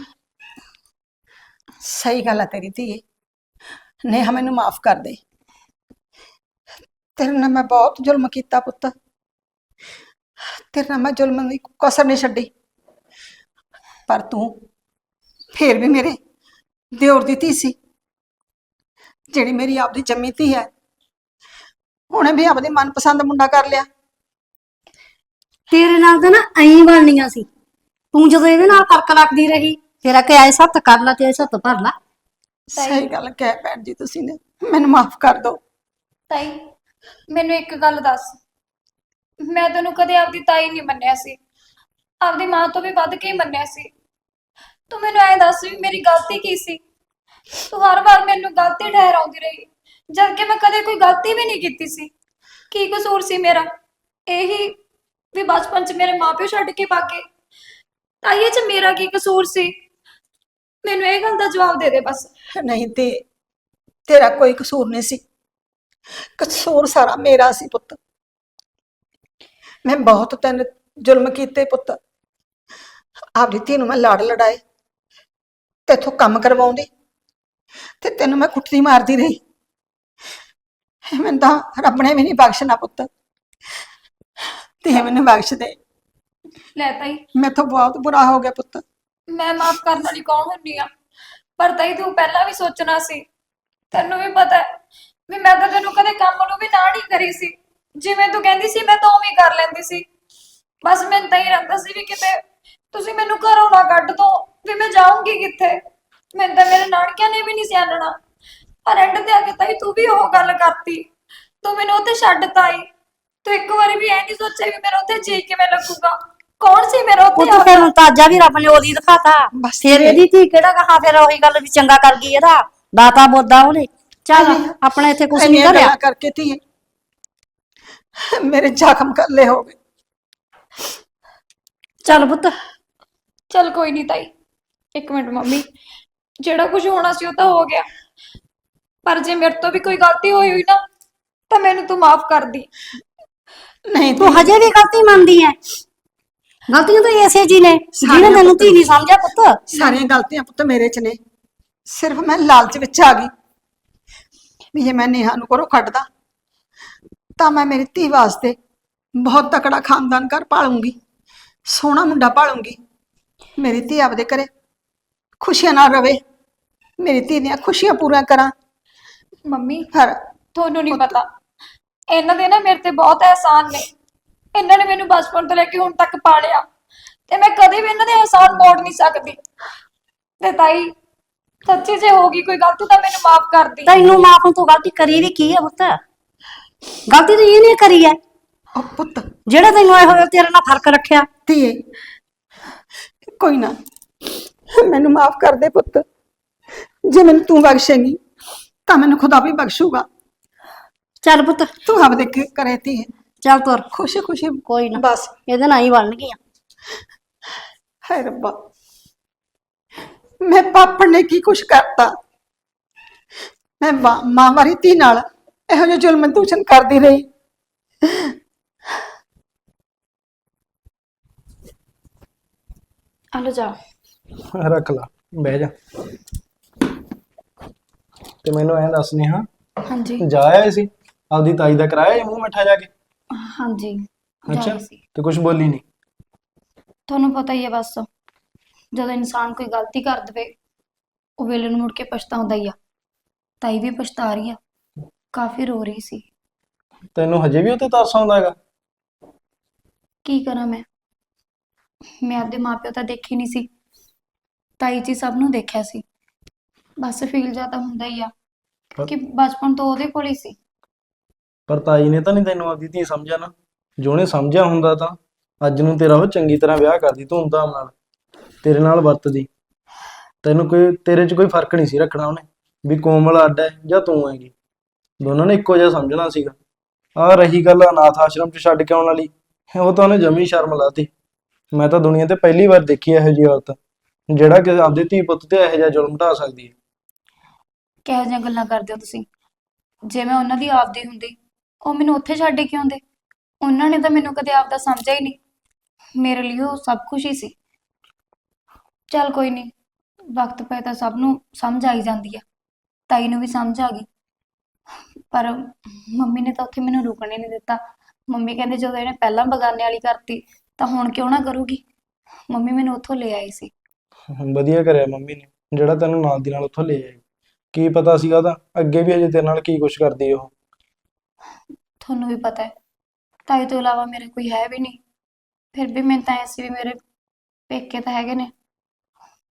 ਸਹੀ ਗੱਲ ਆ ਤੇਰੀ ਧੀਏ। ਨੇਹਾ ਮੈਨੂੰ ਮਾਫ ਕਰ ਦੇ। ਤੇਰੇ ਨਾਲ ਮੈਂ ਬਹੁਤ ਜ਼ੁਲਮ ਕੀਤਾ ਪੁੱਤ। ਤੇਰੇ ਨਾਲ ਮੈਂ ਜ਼ੁਲਮ ਦੀ ਕਸਰ ਨਹੀਂ ਛੱਡੀ। ਪਰ ਤੂੰ ਫੇਰ ਵੀ ਮੇਰੇ ਦਿਓਰ ਦੀ ਧੀ ਸੀ। ਜਿਹੜੀ ਮੇਰੀ ਆਪਦੀ ਜੰਮੀ ਧੀ ਹੈ। ਉਹਨੇ ਵੀ ਆਪਦੇ ਮਨਪਸੰਦ ਮੁੰਡਾ ਕਰ ਲਿਆ। ਤੇਰੇ ਨਾਲ ਤਾਂ ਨਾ ਐਂ ਬਣਨੀਆਂ ਸੀ। ਤੂੰ ਜਦੋਂ ਇਹਦੇ ਨਾਲ ਫ਼ਰਕ ਰੱਖਦੀ ਰਹੀ ਤੇਰਾ ਕਿ ਐ ਸੱਤ ਕਰ ਲਾ ਤੇ ਸੱਤ ਭਰ ਲਾ। ਸਹੀ ਗੱਲ ਕਹਿ ਭੈਣ ਜੀ ਤੁਸੀਂ ਨੇ ਮੈਨੂੰ ਮਾਫ ਕਰ ਦਿਓ। ਤਾਈ ਮੈਨੂੰ ਇੱਕ ਗੱਲ ਦੱਸ। ਮੈਂ ਤੈਨੂੰ ਕਦੇ ਆਪਦੀ ਤਾਈ ਨਹੀਂ ਮੰਨਿਆ ਸੀ। ਆਪਦੀ ਮਾਂ ਤੋਂ ਵੀ ਵੱਧ ਕੇ ਹੀ ਮੰਨਿਆ ਸੀ। ਤੂੰ ਮੈਨੂੰ ਐਂ ਦੱਸ ਵੀ ਮੇਰੀ ਗਲਤੀ ਕੀ ਸੀ? ਤੂੰ ਹਰ ਵਾਰ ਮੈਨੂੰ ਗਲਤੀ ਠਹਿਰਾਉਂਦੀ ਰਹੀ ਜਦ ਕਿ ਮੈਂ ਕਦੇ ਕੋਈ ਗਲਤੀ ਵੀ ਨਹੀਂ ਕੀਤੀ ਸੀ। ਕੀ ਕਸੂਰ ਸੀ ਮੇਰਾ? ਇਹੀ ਵੀ ਬਚਪਨ 'ਚ ਮੇਰੇ ਮਾਪਿਓ ਛੱਡ ਕੇ ਭਾਗੇ। ਤਾਈਏ 'ਚ ਮੇਰਾ ਕੀ ਕਸੂਰ ਸੀ? ਮੈਨੂੰ ਇਹ ਗੱਲ ਦਾ ਜਵਾਬ ਦੇ ਦੇ ਬਸ। ਨਹੀਂ ਤੇ ਤੇਰਾ ਕੋਈ ਕਸੂਰ ਨਹੀਂ ਸੀ। ਕਸੂਰ ਸਾਰਾ ਮੇਰਾ ਸੀ ਪੁੱਤ। ਮੈਂ ਬਹੁਤ ਤੈਨੂੰ ਜ਼ੁਲਮ ਕੀਤੇ ਪੁੱਤ। ਆਪਦੀ ਧੀ ਨੂੰ ਮੈਂ ਲੜ ਲੜਾਏ। ਤੇਥੋਂ ਕੰਮ ਕਰਵਾਉਂਦੀ। ਤੇ ਤੈਨੂੰ ਮੈਂ ਕੁੱਟਦੀ ਮਾਰਦੀ ਰਹੀ। ਮੈਨੂੰ ਤਾਂ ਰੱਬ ਨੇ ਵੀ ਨਹੀਂ ਬਖਸ਼ਣਾ ਪੁੱਤ। ਤੇ ਮੈਨੂੰ ਬਖਸ਼ ਦੇ। ਲੈ ਤਾਈ। ਮੈਥੋਂ ਬਹੁਤ ਬੁਰਾ ਹੋ ਗਿਆ ਪੁੱਤ। ਮੈਂ ਮਾਫ ਕਰਨ ਵਾਲੀ ਕੌਣ ਹੁੰਨੀ ਆ? ਪਰ ਤਾਈ ਤੂੰ ਪਹਿਲਾਂ ਵੀ ਸੋਚਣਾ ਸੀ। ਤੈਨੂੰ ਵੀ ਪਤਾ ਹੈ ਵੀ ਮੈਂ ਤਾਂ ਤੈਨੂੰ ਕਦੇ ਕੰਮ ਨੂੰ ਵੀ ਨਾ ਨਹੀਂ ਕਰੀ ਸੀ। ਜਿਵੇਂ ਤੂੰ ਕਹਿੰਦੀ ਸੀ ਮੈਂ ਤਾਂ ਉਵੇਂ ਕਰ ਲੈਂਦੀ ਸੀ। ਬਸ ਮੈਨੂੰ ਤਾਂ ਹੀ ਰਹਿੰਦਾ ਸੀ ਵੀ ਕਿਤੇ ਤੁਸੀਂ ਮੈਨੂੰ ਘਰੋਂ ਨਾ ਕੱਢ ਦੋ ਵੀ ਮੈਂ ਜਾਊਂਗੀ ਕਿੱਥੇ? ਮੈਨੂੰ ਤਾਂ ਮੇਰੇ ਨਾਨਕਿਆਂ ਨੇ ਵੀ ਨਹੀਂ ਸਿਆਣਨਾ। ਪਰ ਐਂਡ ਤੇ ਆ ਕੇ ਤਾਈ ਤੂੰ ਵੀ ਉਹ ਗੱਲ ਕਰਤੀ। ਤੂੰ ਮੈਨੂੰ ਉੱਥੇ ਛੱਡ ਤਾਈ। ਤੂੰ ਇੱਕ ਵਾਰੀ ਵੀ ਐ ਨਹੀਂ ਸੋਚਿਆ ਵੀ ਮੇਰਾ ਉੱਥੇ ਜੀ ਕਿਵੇਂ ਲੱਗੂਗਾ? ਕੌਣ ਸੀ ਮੇਰਾ ਉੱਥੇ ਪੁੱਤ ਫਿਰ ਆਉਂਦਾ? ਤਾਜਾ ਵੀ ਰੱਬ ਨੇ ਉਹਦੀ ਦਿਖਾਤਾ। ਬਸ ਫਿਰ ਇਹ- ਇਹਦੀ ਧੀ ਕਿਹੜਾ ਕਹਾ ਫਿਰ ਉਹੀ ਗੱਲ ਵੀ ਚੰਗਾ ਕਰ ਗਈ ਇਹਦਾ। ਦਾਤਾ ਬੋਦਾ ਉਹਨੇ। ਚੱਲ ਆਪਣੇ ਇੱਥੇ ਕੁਛ ਨਹੀਂ ਇੰਨੀਆਂ ਕਰਿਆ। ਗੱਲਾਂ ਕਰਕੇ ਧੀਏ। ਮੇਰੇ ਜ਼ਖਮ ਕੱਲੇ ਹੋ ਗਏ। ਚੱਲ ਪੁੱਤ। ਚਲ ਕੋਈ ਨਹੀਂ ਤਾਈ। ਇੱਕ ਮਿੰਟ ਮੰਮੀ। ਜਿਹੜਾ ਕੁਝ ਹੋਣਾ ਸੀ ਉਹ ਤਾਂ ਹੋ ਗਿਆ। ਪਰ ਜੇ ਮੇਰੇ ਤੋਂ ਵੀ ਕੋਈ ਗਲਤੀ ਹੋਈ ਹੋਈ ਨਾ ਤਾਂ ਮੈਨੂੰ ਤੂੰ ਮਾਫ ਕਰ ਦੀ। ਨਹੀਂ ਤੂੰ ਹਜੇ ਵੀ ਗਲਤੀ ਮੰਨਦੀ ਐ। ਗਲਤੀਆਂ ਤਾਂ ਐਸੇ ਜੀ ਨੇ ਜਿਹਨੇ ਤੈਨੂੰ ਧੀ ਨਹੀਂ ਸਮਝਿਆ ਪੁੱਤ। ਸਾਰੀਆਂ ਗਲਤੀਆਂ ਪੁੱਤ ਮੇਰੇ ਚ ਨੇ। ਸਿਰਫ ਮੈਂ ਲਾਲਚ ਵਿੱਚ ਆ ਗਈ। ਵੀ ਜੇ ਮੈਂ ਨੇਹਾ ਨੂੰ ਘਰੋਂ ਕੱਢਦਾ ਤਾਂ ਮੈਂ ਮੇਰੀ ਧੀ ਵਾਸਤੇ ਬਹੁਤ ਤਕੜਾ ਖਾਨਦਾਨ ਘਰ ਪਾਲੂੰਗੀ। ਸੋਹਣਾ ਮੁੰਡਾ ਪਾਲੂੰਗੀ। ਮੇਰੀ ਧੀ ਆਪਦੇ ਘਰੇ ਖੁਸ਼ੀਆਂ ਨਾਲ ਰਵੇ। ਮੇਰੀ ਧੀ ਦੀਆਂ ਖੁਸ਼ੀਆਂ ਪੂਰੀਆਂ ਕਰਾਂ। ਮੰਮੀ ਪਰ ਤੁਹਾਨੂੰ ਨਹੀਂ ਪਤਾ ਇਹਨਾਂ ਦੇ ਨਾ ਮੇਰੇ ਤੇ ਬਹੁਤ ਅਹਿਸਾਨ ਨੇ। ਇਹਨਾਂ ਨੇ ਮੈਨੂੰ ਬਚਪਨ ਤੋਂ ਲੈ ਕੇ ਹੁਣ ਤੱਕ ਪਾਲਿਆ। ਤੇ ਮੈਂ ਕਦੇ ਵੀ ਇਹਨਾਂ ਦੇ ਅਹਿਸਾਨ ਮੋੜ ਨਹੀਂ ਸਕਦੀ। ਤੇ ਤਾਈ ਸੱਚੀ ਜੇ ਹੋ ਗਈ ਕੋਈ ਗਲਤੀ ਤਾਂ ਮੈਨੂੰ ਮਾਫ ਕਰ ਦੀ। ਤੈਨੂੰ ਮਾਂ ਤੂੰ ਗਲਤੀ ਕਰੀ ਵੀ ਕੀ ਹੈ ਪੁੱਤ? ਗਲਤੀ ਤਾਂ ਇਹਨੇ ਕਰੀ ਹੈ ਉਹ ਪੁੱਤ। ਜਿਹੜਾ ਤੈਨੂੰ ਇਹੋ ਜਿਹਾ ਤੇਰੇ ਨਾਲ ਫ਼ਰਕ ਰੱਖਿਆ। ਧੀਏ ਕੋਈ ਨਾ। ਮੈਨੂੰ ਮਾਫ ਕਰ ਦੇ ਪੁੱਤ। ਜੇ ਮੈਨੂੰ ਤੂੰ ਬਖਸ਼ੇਂਗੀ ਤਾਂ ਮੈਨੂੰ ਖੁਦਾ ਵੀ ਬਖਸ਼ੂਗਾ। ਚੱਲ ਪੁੱਤ। ਤੂੰ ਆਪਦੇ ਕ- ਕਰੇ ਧੀਏ ਚੱਲ ਤੁਰ। ਖੁਸ਼ੀ ਖੁਸ਼ੀ ਕੋਈ ਨਾ। ਬਸ। ਇਹਦੇ ਨਾਲ ਹੀ ਬਣਨਗੀਆਂ। ਹਾਏ ਰੱਬਾ। ਮੈਂ ਪਾਪੜ ਨੇ ਕੀ ਕੁਛ ਕਰਤਾ? ਮੈਂ ਮਾਂ- ਮਾਂ ਵਾਰੀ ਧੀ ਨਾਲ ਇਹੋ ਜਿਹਾ ਜ਼ੁਲਮ ਦੂਸ਼ਣ ਕਰਦੀ ਰਹੀ। ਹਲੋ ਜਾ। ਰੱਖ ਲਾ। ਬਹਿ ਜਾ। ਤੇ ਮੈਨੂੰ ਐਂ ਦੱਸ ਹਾਂ ਹਾਂਜੀ। ਜਾ ਆਏ ਸੀ? ਆਪਦੀ ਤਾਈ ਦਾ ਕਰਾਇਆ ਇਹ ਮੂੰਹ ਮਿੱਠਾ ਜਾ ਕੇ? ਹਾਂਜੀ ਅੱਛਾ ਜਾਣਾ ਸੀ। ਤੇ ਕੁਝ ਬੋਲੀ ਨਹੀਂ ਤੁਹਾਨੂੰ ਪਤਾ ਹੀ ਹੈ ਬਸ ਜਦੋਂ ਇਨਸਾਨ ਕੋਈ ਗਲਤੀ ਕਰ ਦਵੇ ਉਹ ਵੇਲੇ ਨੂੰ ਮੁੜ ਕੇ ਪਛਤਾਉਂਦਾ ਹੀ ਆ। ਤਾਈ ਵੀ ਪਛਤਾ ਰਹੀ ਆ ਕਾਫੀ ਰੋ ਰਹੀ ਸੀ। ਤੈਨੂੰ ਹਜੇ ਵੀ ਉੱਤੇ ਤਰਸ ਆਉਂਦਾ ਹੈਗਾ? ਕੀ ਕਰਾਂ ਮੈਂ? ਮੈਂ ਆਪਦੇ ਮਾਪਿਓ ਤਾਂ ਦੇਖੇ ਨਹੀਂ ਸੀ। ਤਾਈ ਜੀ ਸਭ ਨੂੰ ਦੇਖਿਆ ਸੀ। ਬਸ ਫੀਲ ਜਾਂ ਤਾਂ ਹੁੰਦਾ ਹੀ ਆ ਕਿ ਬਚਪਨ ਤੋਂ ਉਹਦੇ ਕੋਲ ਹੀ ਸੀ। ਪਰ ਤਾਈ ਨੇ ਤਾਂ ਨਹੀਂ ਤੈਨੂੰ ਆਪਦੀ ਧੀ ਸਮਝਿਆ ਨਾ। ਜੋਨੇ ਸਮਝਿਆ ਹੁੰਦਾ ਤਾਂ, ਅੱਜ ਨੂੰ ਤੇਰਾ ਉਹ ਚੰਗੀ ਤਰ੍ਹਾਂ ਵਿਆਹ ਕਰਦੀ ਧੂਮਧਾਮ ਨਾਲ। ਤੇਰੇ ਨਾਲ ਵਰਤਦੀ। ਤੈਨੂੰ ਕੋਈ, ਤੇਰੇ 'ਚ ਕੋਈ ਫ਼ਰਕ ਨਹੀਂ ਸੀ ਰੱਖਣਾ ਉਹਨੇ, ਵੀ ਕੋਮਲ ਅੱਡ ਹੈ ਜਾਂ ਤੂੰ ਹੈਗੀ। ਦੋਨਾਂ ਨੇ ਇੱਕੋ ਜਿਹਾ ਸਮਝਣਾ ਸੀਗਾ। ਆ ਰਹੀ ਗੱਲ ਅਨਾਥ ਆਸ਼ਰਮ 'ਚ ਛੱਡ ਕੇ ਆਉਣ ਵਾਲੀ, ਉਹ ਤਾਂ ਉਹਨੇ ਜਮੀ ਸ਼ਰਮ ਲਾਤੀ। ਮੈਂ ਤਾਂ ਦੁਨੀਆ ਤੇ ਪਹਿਲੀ ਵਾਰ ਦੇਖੀ ਇਹੋ ਜਿਹੀ ਔਰਤ, ਜਿਹੜਾ ਕਿ ਆਪਦੇ ਧੀ ਪੁੱਤ ਤੇ ਇਹੋ ਜਿਹਾ ਜ਼ੁਲਮ ਢਾ ਸਕਦੀ ਹੈ। ਕਿਹੋ ਜਿਹੀਆਂ ਗੱਲਾਂ ਕਰਦੇ ਹੋ ਤੁਸੀਂ? ਜੇ ਮੈਂ ਉਹਨਾਂ ਦੀ ਆਪਦੀ ਹੁੰਦੀ ਉਹ ਮੈਨੂੰ ਉੱਥੇ ਛੱਡ ਕੇ ਆਉਂਦੇ ਉਹਨਾਂ ਨੇ ਤਾਂ ਮੈਨੂੰ ਕਦੇ ਆਪਦਾ ਸਮਝਿਆ ਹੀ ਨਹੀਂ। ਮੇਰੇ ਲਈ ਉਹ ਸਭ ਕੁਝ ਹੀ ਸੀ। ਚੱਲ ਕੋਈ ਨਹੀਂ, ਵਕਤ ਪਏ ਤਾਂ ਸਭ ਨੂੰ ਸਮਝ ਆਈ ਜਾਂਦੀ ਆ। ਤਾਈ ਨੂੰ ਵੀ ਸਮਝ ਆ ਗਈ। ਪਰ ਮੰਮੀ ਨੇ ਤਾਂ ਉੱਥੇ ਮੈਨੂੰ ਰੁਕਣ ਹੀ ਨਹੀਂ ਦਿੱਤਾ। ਮੰਮੀ ਕਹਿੰਦੇ ਜਦੋਂ ਇਹਨੇ ਪਹਿਲਾਂ ਬਗਾਨੇ ਵਾਲੀ ਕਰਤੀ, ਤਾਂ ਹੁਣ ਕਿਉਂ ਨਾ ਕਰੂਗੀ? ਮੰਮੀ ਮੈਨੂੰ ਉੱਥੋਂ ਲੈ ਆਈ ਸੀ। ਵਧੀਆ ਕਰਿਆ ਮੰਮੀ ਨੇ, ਜਿਹੜਾ ਤੈਨੂੰ ਨਾਲ ਦੀ ਨਾਲ ਉੱਥੋਂ ਲੈ ਆਈ। ਕੀ ਪਤਾ ਸੀਗਾ ਤਾਂ ਅੱਗੇ ਵੀ ਅਜੇ ਤੇਰੇ ਨਾਲ ਕੀ ਕੁਛ ਕਰਦੀ ਉਹ। ਤੁਹਾਨੂੰ ਵੀ ਪਤਾ ਹੈ। ਤਾਈ ਤੋਂ ਇਲਾਵਾ ਮੇਰੇ ਕੋਈ ਹੈ ਵੀ ਨਹੀਂ। ਫਿਰ ਵੀ ਮੈਨੂੰ ਤਾਂ ਐਸੀ ਵੀ ਮੇਰੇ ਪੇਕੇ ਤਾਂ ਹੈਗੇ ਨੇ।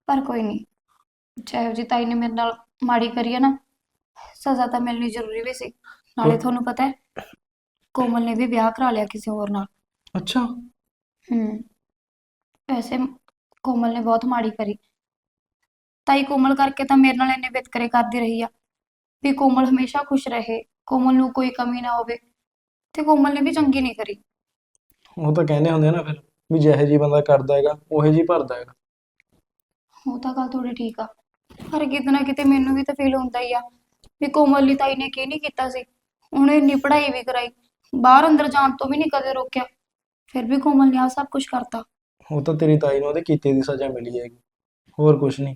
ਪਰ ਕੋਈ ਨਹੀਂ। ਚਾਹੇ ਜੀ ਤਾਈ ਨੇ ਮੇਰੇ ਨਾਲ ਮਾੜੀ ਕਰੀ ਹੈ ਨਾ ਸਜ਼ਾ ਤਾਂ ਮਿਲਣੀ ਜ਼ਰੂਰੀ ਵੀ ਸੀ। ਨਾਲੇ ਤੁਹਾਨੂੰ ਪਤਾ ਹੈ ਕੋਮਲ ਨੇ ਵੀ ਵਿਆਹ ਕਰਾ ਲਿਆ ਕਿਸੇ ਹੋਰ ਨਾਲ। ਅੱਛਾ। ਹੂੰ। ਵੈਸੇ ਕੋਮਲ ਨੇ ਬਹੁਤ ਮਾੜੀ ਕਰੀ। ਤਾਈ ਕੋਮਲ ਕਰਕੇ ਤਾਂ ਮੇਰੇ ਨਾਲ ਇੰਨੇ ਵਿਤਕਰੇ ਕਰਦੀ ਰਹੀ ਆ। ਵੀ ਕੋਮਲ ਹਮੇਸ਼ਾ ਖੁਸ਼ ਰਹੇ। ਕੋਮਲ ਨੂੰ ਕੋਈ ਕਮੀ ਨਾ ਹੋਵੇ ਤੇ ਕੋਮਲ ਨੇ ਵੀ ਚੰਗੀ ਨਹੀਂ ਕਰੀ। ਉਹ ਤਾਂ ਕਹਿੰਦੇ ਹੁੰਦੇ ਆ ਨਾ ਫਿਰ ਵੀ ਜਿਹੇ ਜੀ ਬੰਦਾ ਕਰਦਾ ਹੈਗਾ ਉਹੇ ਜੀ ਭਰਦਾ ਹੈਗਾ। ਉਹ ਤਾਂ ਗੱਲ ਥੋੜੀ ਠੀਕ ਆ ਪਰ ਕਿਤੇ ਨਾ ਕਿਤੇ ਮੈਨੂੰ ਵੀ ਤਾਂ ਫੀਲ ਹੁੰਦਾ ਹੀ ਆ ਵੀ ਕੋਮਲ ਲਈ ਤਾਈ ਨੇ ਕੀ ਨਹੀਂ ਕੀਤਾ ਸੀ। ਉਹਨੇ ਇੰਨੀ ਪੜ੍ਹਾਈ ਵੀ ਕਰਾਈ ਬਾਹਰ ਅੰਦਰ ਜਾਣ ਤੋਂ ਵੀ ਨਹੀਂ ਕਦੇ ਰੋਕਿਆ ਫਿਰ ਵੀ ਕੋਮਲ ਨੇ ਆ ਸਭ ਕੁਝ ਕਰਤਾ। ਉਹ ਤਾਂ ਤੇਰੀ ਤਾਈ ਨੂੰ ਉਹਦੇ ਕੀਤੇ ਦੀ ਸਜ਼ਾ ਮਿਲੀ ਹੈਗੀ ਹੋਰ ਕੁਛ ਨਹੀਂ।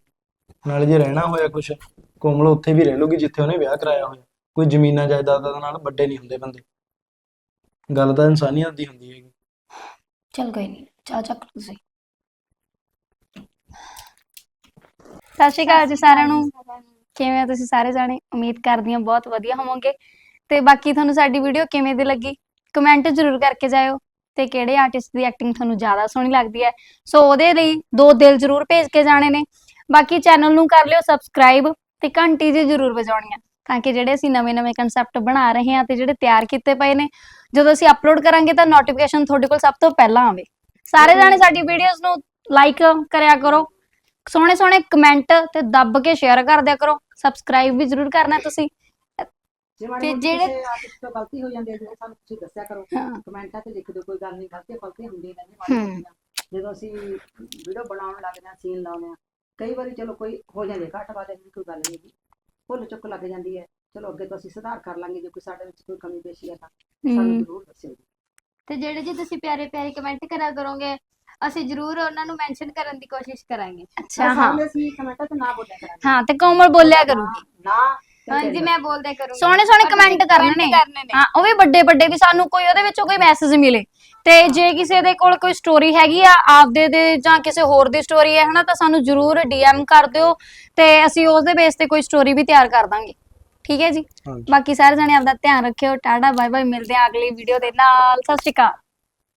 ਨਾਲੇ ਜੇ ਰਹਿਣਾ ਹੋਇਆ ਕੁਛ ਕੋਮਲ ਉੱਥੇ ਵੀ ਰਹਿ ਲੂਗੀ ਜਿੱਥੇ ਉਹਨੇ ਵਿਆਹ ਕਰਾਇਆ ਹੋਇਆ। ਕੋਈ ਜ਼ਮੀਨਾਂ ਜਾਇਦਾਦਾਂ ਨਾਲ ਵੱਡੇ ਨਹੀਂ ਹੁੰਦੇ ਬੰਦੇ। ਗੱਲ ਤਾਂ ਇਨਸਾਨੀਅਤ ਦੀ ਹੁੰਦੀ ਹੈਗੀ। ਚੱਲ ਕੋਈ ਨਹੀਂ, ਚਾਹ ਚੱਕ ਲਓ ਤੁਸੀਂ। ਸਤਿ ਸ਼੍ਰੀ ਅਕਾਲ ਜੀ ਸਾਰਿਆਂ ਨੂੰ। ਕਿਵੇਂ ਹੋ ਤੁਸੀਂ ਸਾਰੇ ਜਾਣੇ? ਉਮੀਦ ਕਰਦੀ ਹਾਂ ਬਹੁਤ ਵਧੀਆ ਹੋਵੋਗੇ। ਤੇ ਬਾਕੀ ਤੁਹਾਨੂੰ ਸਾਡੀ ਵੀਡੀਓ ਕਿਵੇਂ ਦੀ ਲੱਗੀ? ਕਮੈਂਟ ਜ਼ਰੂਰ ਕਰਕੇ ਜਾਇਓ। ਤੇ ਕਿਹੜੇ ਆਰਟਿਸਟ ਦੀ ਐਕਟਿੰਗ ਤੁਹਾਨੂੰ ਜ਼ਿਆਦਾ ਸੋਹਣੀ ਲੱਗਦੀ ਹੈ? ਸੋ ਉਹਦੇ ਲਈ ਦੋ ਦਿਲ ਜ਼ਰੂਰ ਭੇਜ ਕੇ ਜਾਣੇ ਨੇ। ਬਾਕੀ ਚੈਨਲ ਨੂੰ ਕਰ ਲਿਓ ਸਬਸਕ੍ਰਾਈਬ ਤੇ ਘੰਟੀ ਜੀ ਜ਼ਰੂਰ ਵਜਾਉਣੀ ਆ। ਤਾਂ ਕਿ ਜਿਹੜੇ ਅਸੀਂ ਨਵੇਂ-ਨਵੇਂ ਕਨਸੈਪਟ ਬਣਾ ਰਹੇ ਹਾਂ ਤੇ ਜਿਹੜੇ ਤਿਆਰ ਕੀਤੇ ਪਏ ਨੇ ਜਦੋਂ ਅਸੀਂ ਅਪਲੋਡ ਕਰਾਂਗੇ ਤਾਂ ਨੋਟੀਫਿਕੇਸ਼ਨ ਤੁਹਾਡੇ ਕੋਲ ਸਭ ਤੋਂ ਪਹਿਲਾਂ ਆਵੇ ਸਾਰੇ ਜਾਣੇ ਸਾਡੀ ਵੀਡੀਓਜ਼ ਨੂੰ ਲਾਈਕ ਕਰਿਆ ਕਰੋ ਸੋਹਣੇ ਸੋਹਣੇ ਕਮੈਂਟ ਤੇ ਦੱਬ ਕੇ ਸ਼ੇਅਰ ਕਰ ਦਿਆ ਕਰੋ ਸਬਸਕ੍ਰਾਈਬ ਵੀ ਜ਼ਰੂਰ ਕਰਨਾ ਤੁਸੀਂ ਤੇ ਜਿਹੜੇ- ਤੋਂ ਗਲਤੀ ਹੋ ਜਾਂਦੀ ਹੈ ਜਦੋਂ ਸਾਨੂੰ ਤੁਸੀਂ ਦੱਸਿਆ ਕਰੋ। ਕਮੈਂਟਾਂ ਤੇ ਲਿਖ ਦਿਓ ਕੋਈ ਗੱਲ ਨਹੀਂ ਗਲਤੀ ਗਲਤੀ ਹੁੰਦੀ ਰਹਿੰਦੀ ਹੂੰ। ਮਾੜੀ। ਜਦੋਂ ਅਸੀਂ ਵੀਡੀਓ ਬਣਾਉਣ ਲੱਗਦੇ ਹਾਂ ਸੀਨ ਲਾਉਂਦੇ ਹਾਂ ਕਈ ਵਾਰੀ ਚਲੋ ਕੋਈ ਹੋ ਜਾਂਦੇ ਘੱਟ ਵਾਦੇ ਦੀ ਕੋਈ ਗੱਲ ਨਹੀਂ ਭੁੱਲ ਚੁੱਕ ਲੱਗ ਜਾਂਦੀ ਹੈ। ਚਲੋ ਅੱਗੇ ਤੋਂ ਅਸੀਂ ਸੁਧਾਰ ਕਰ ਲਾਂਗੇ ਜੇ ਕੋਈ ਸਾਡੇ ਵਿੱਚ ਕੋਈ ਕਮੀ ਪੇਸ਼ੀ ਹੈ ਤਾਂ। ਸਾਨੂੰ ਜ਼ਰੂਰ ਦੱਸਿਓ ਜੀ। ਤੇ ਜਿਹੜੇ ਜੀ ਤੁਸੀਂ ਪਿਆਰੇ ਪਿਆਰੇ ਕਮੈਂਟ ਕਰਿਆ ਕਰੋਗੇ ਅਸੀਂ ਜ਼ਰੂਰ ਉਹਨਾਂ ਨੂੰ ਮੈਂਸ਼ਨ ਕਰਨ ਦੀ ਕੋਸ਼ਿਸ਼ ਕਰਾਂਗੇ। ਅੱਛਾ ਹਾਂ। ਸਾਹਮਣੇ ਅਸੀਂ ਕਮੈਂਟਾਂ ਤੇ ਨਾ ਬੋਲਿਆ ਕਰਾਂਗੇ। ਹਾਂ ਤੇ ਕੋਮਲ ਬੋਲਿਆ ਕਰੂਗੀ। ਨਾ ਹਾਂਜੀ ਮੈਂ ਬੋਲਦਿਆ ਕਰੂੰਗੀ। ਸੋਹਣੇ ਸੋਹਣੇ ਕਮੈਂਟ ਕਰਨੇ ਨੇ। ਕਰਨੇ ਨੇ। ਹਾਂ ਉਹ ਵੀ ਵੱਡੇ ਵੱਡੇ ਵੀ ਸਾਨੂੰ ਕੋਈ ਉਹਦੇ ਵਿੱਚੋਂ ਕੋਈ ਮੈਸੇਜ ਮਿਲੇ। ਤੇ ਜੇ ਕਿਸੇ ਦੇ ਕੋਲ ਕੋਈ ਸਟੋਰੀ ਹੈਗੀ ਆ ਆਪਦੇ ਦੇ ਜਾਂ ਕਿਸੇ ਹੋਰ ਦੀ ਸਟੋਰੀ ਹੈ ਹਨਾ ਤਾਂ ਸਾਨੂੰ ਜਰੂਰ ਡੀਐਮ ਕਰ ਦਿਓ ਤੇ ਅਸੀਂ ਉਸ ਦੇ ਬੇਸ ਤੇ ਕੋਈ ਸਟੋਰੀ ਵੀ ਤਿਆਰ ਕਰ ਦਾਂਗੇ। ਠੀਕ ਹੈ ਜੀ? ਹਾਂਜੀ। ਬਾਕੀ ਸਾਰੇ ਜਣੇ ਆਪਦਾ ਧਿਆਨ ਰੱਖਿਓ। ਟਾਟਾ ਬਾਏ ਬਾਏ ਮਿਲਦੇ ਆ ਅਗਲੀ ਵੀਡੀਓ ਦੇ ਨਾਲ। ਸਤਿ ਸ਼੍ਰੀ ਅਕਾਲ।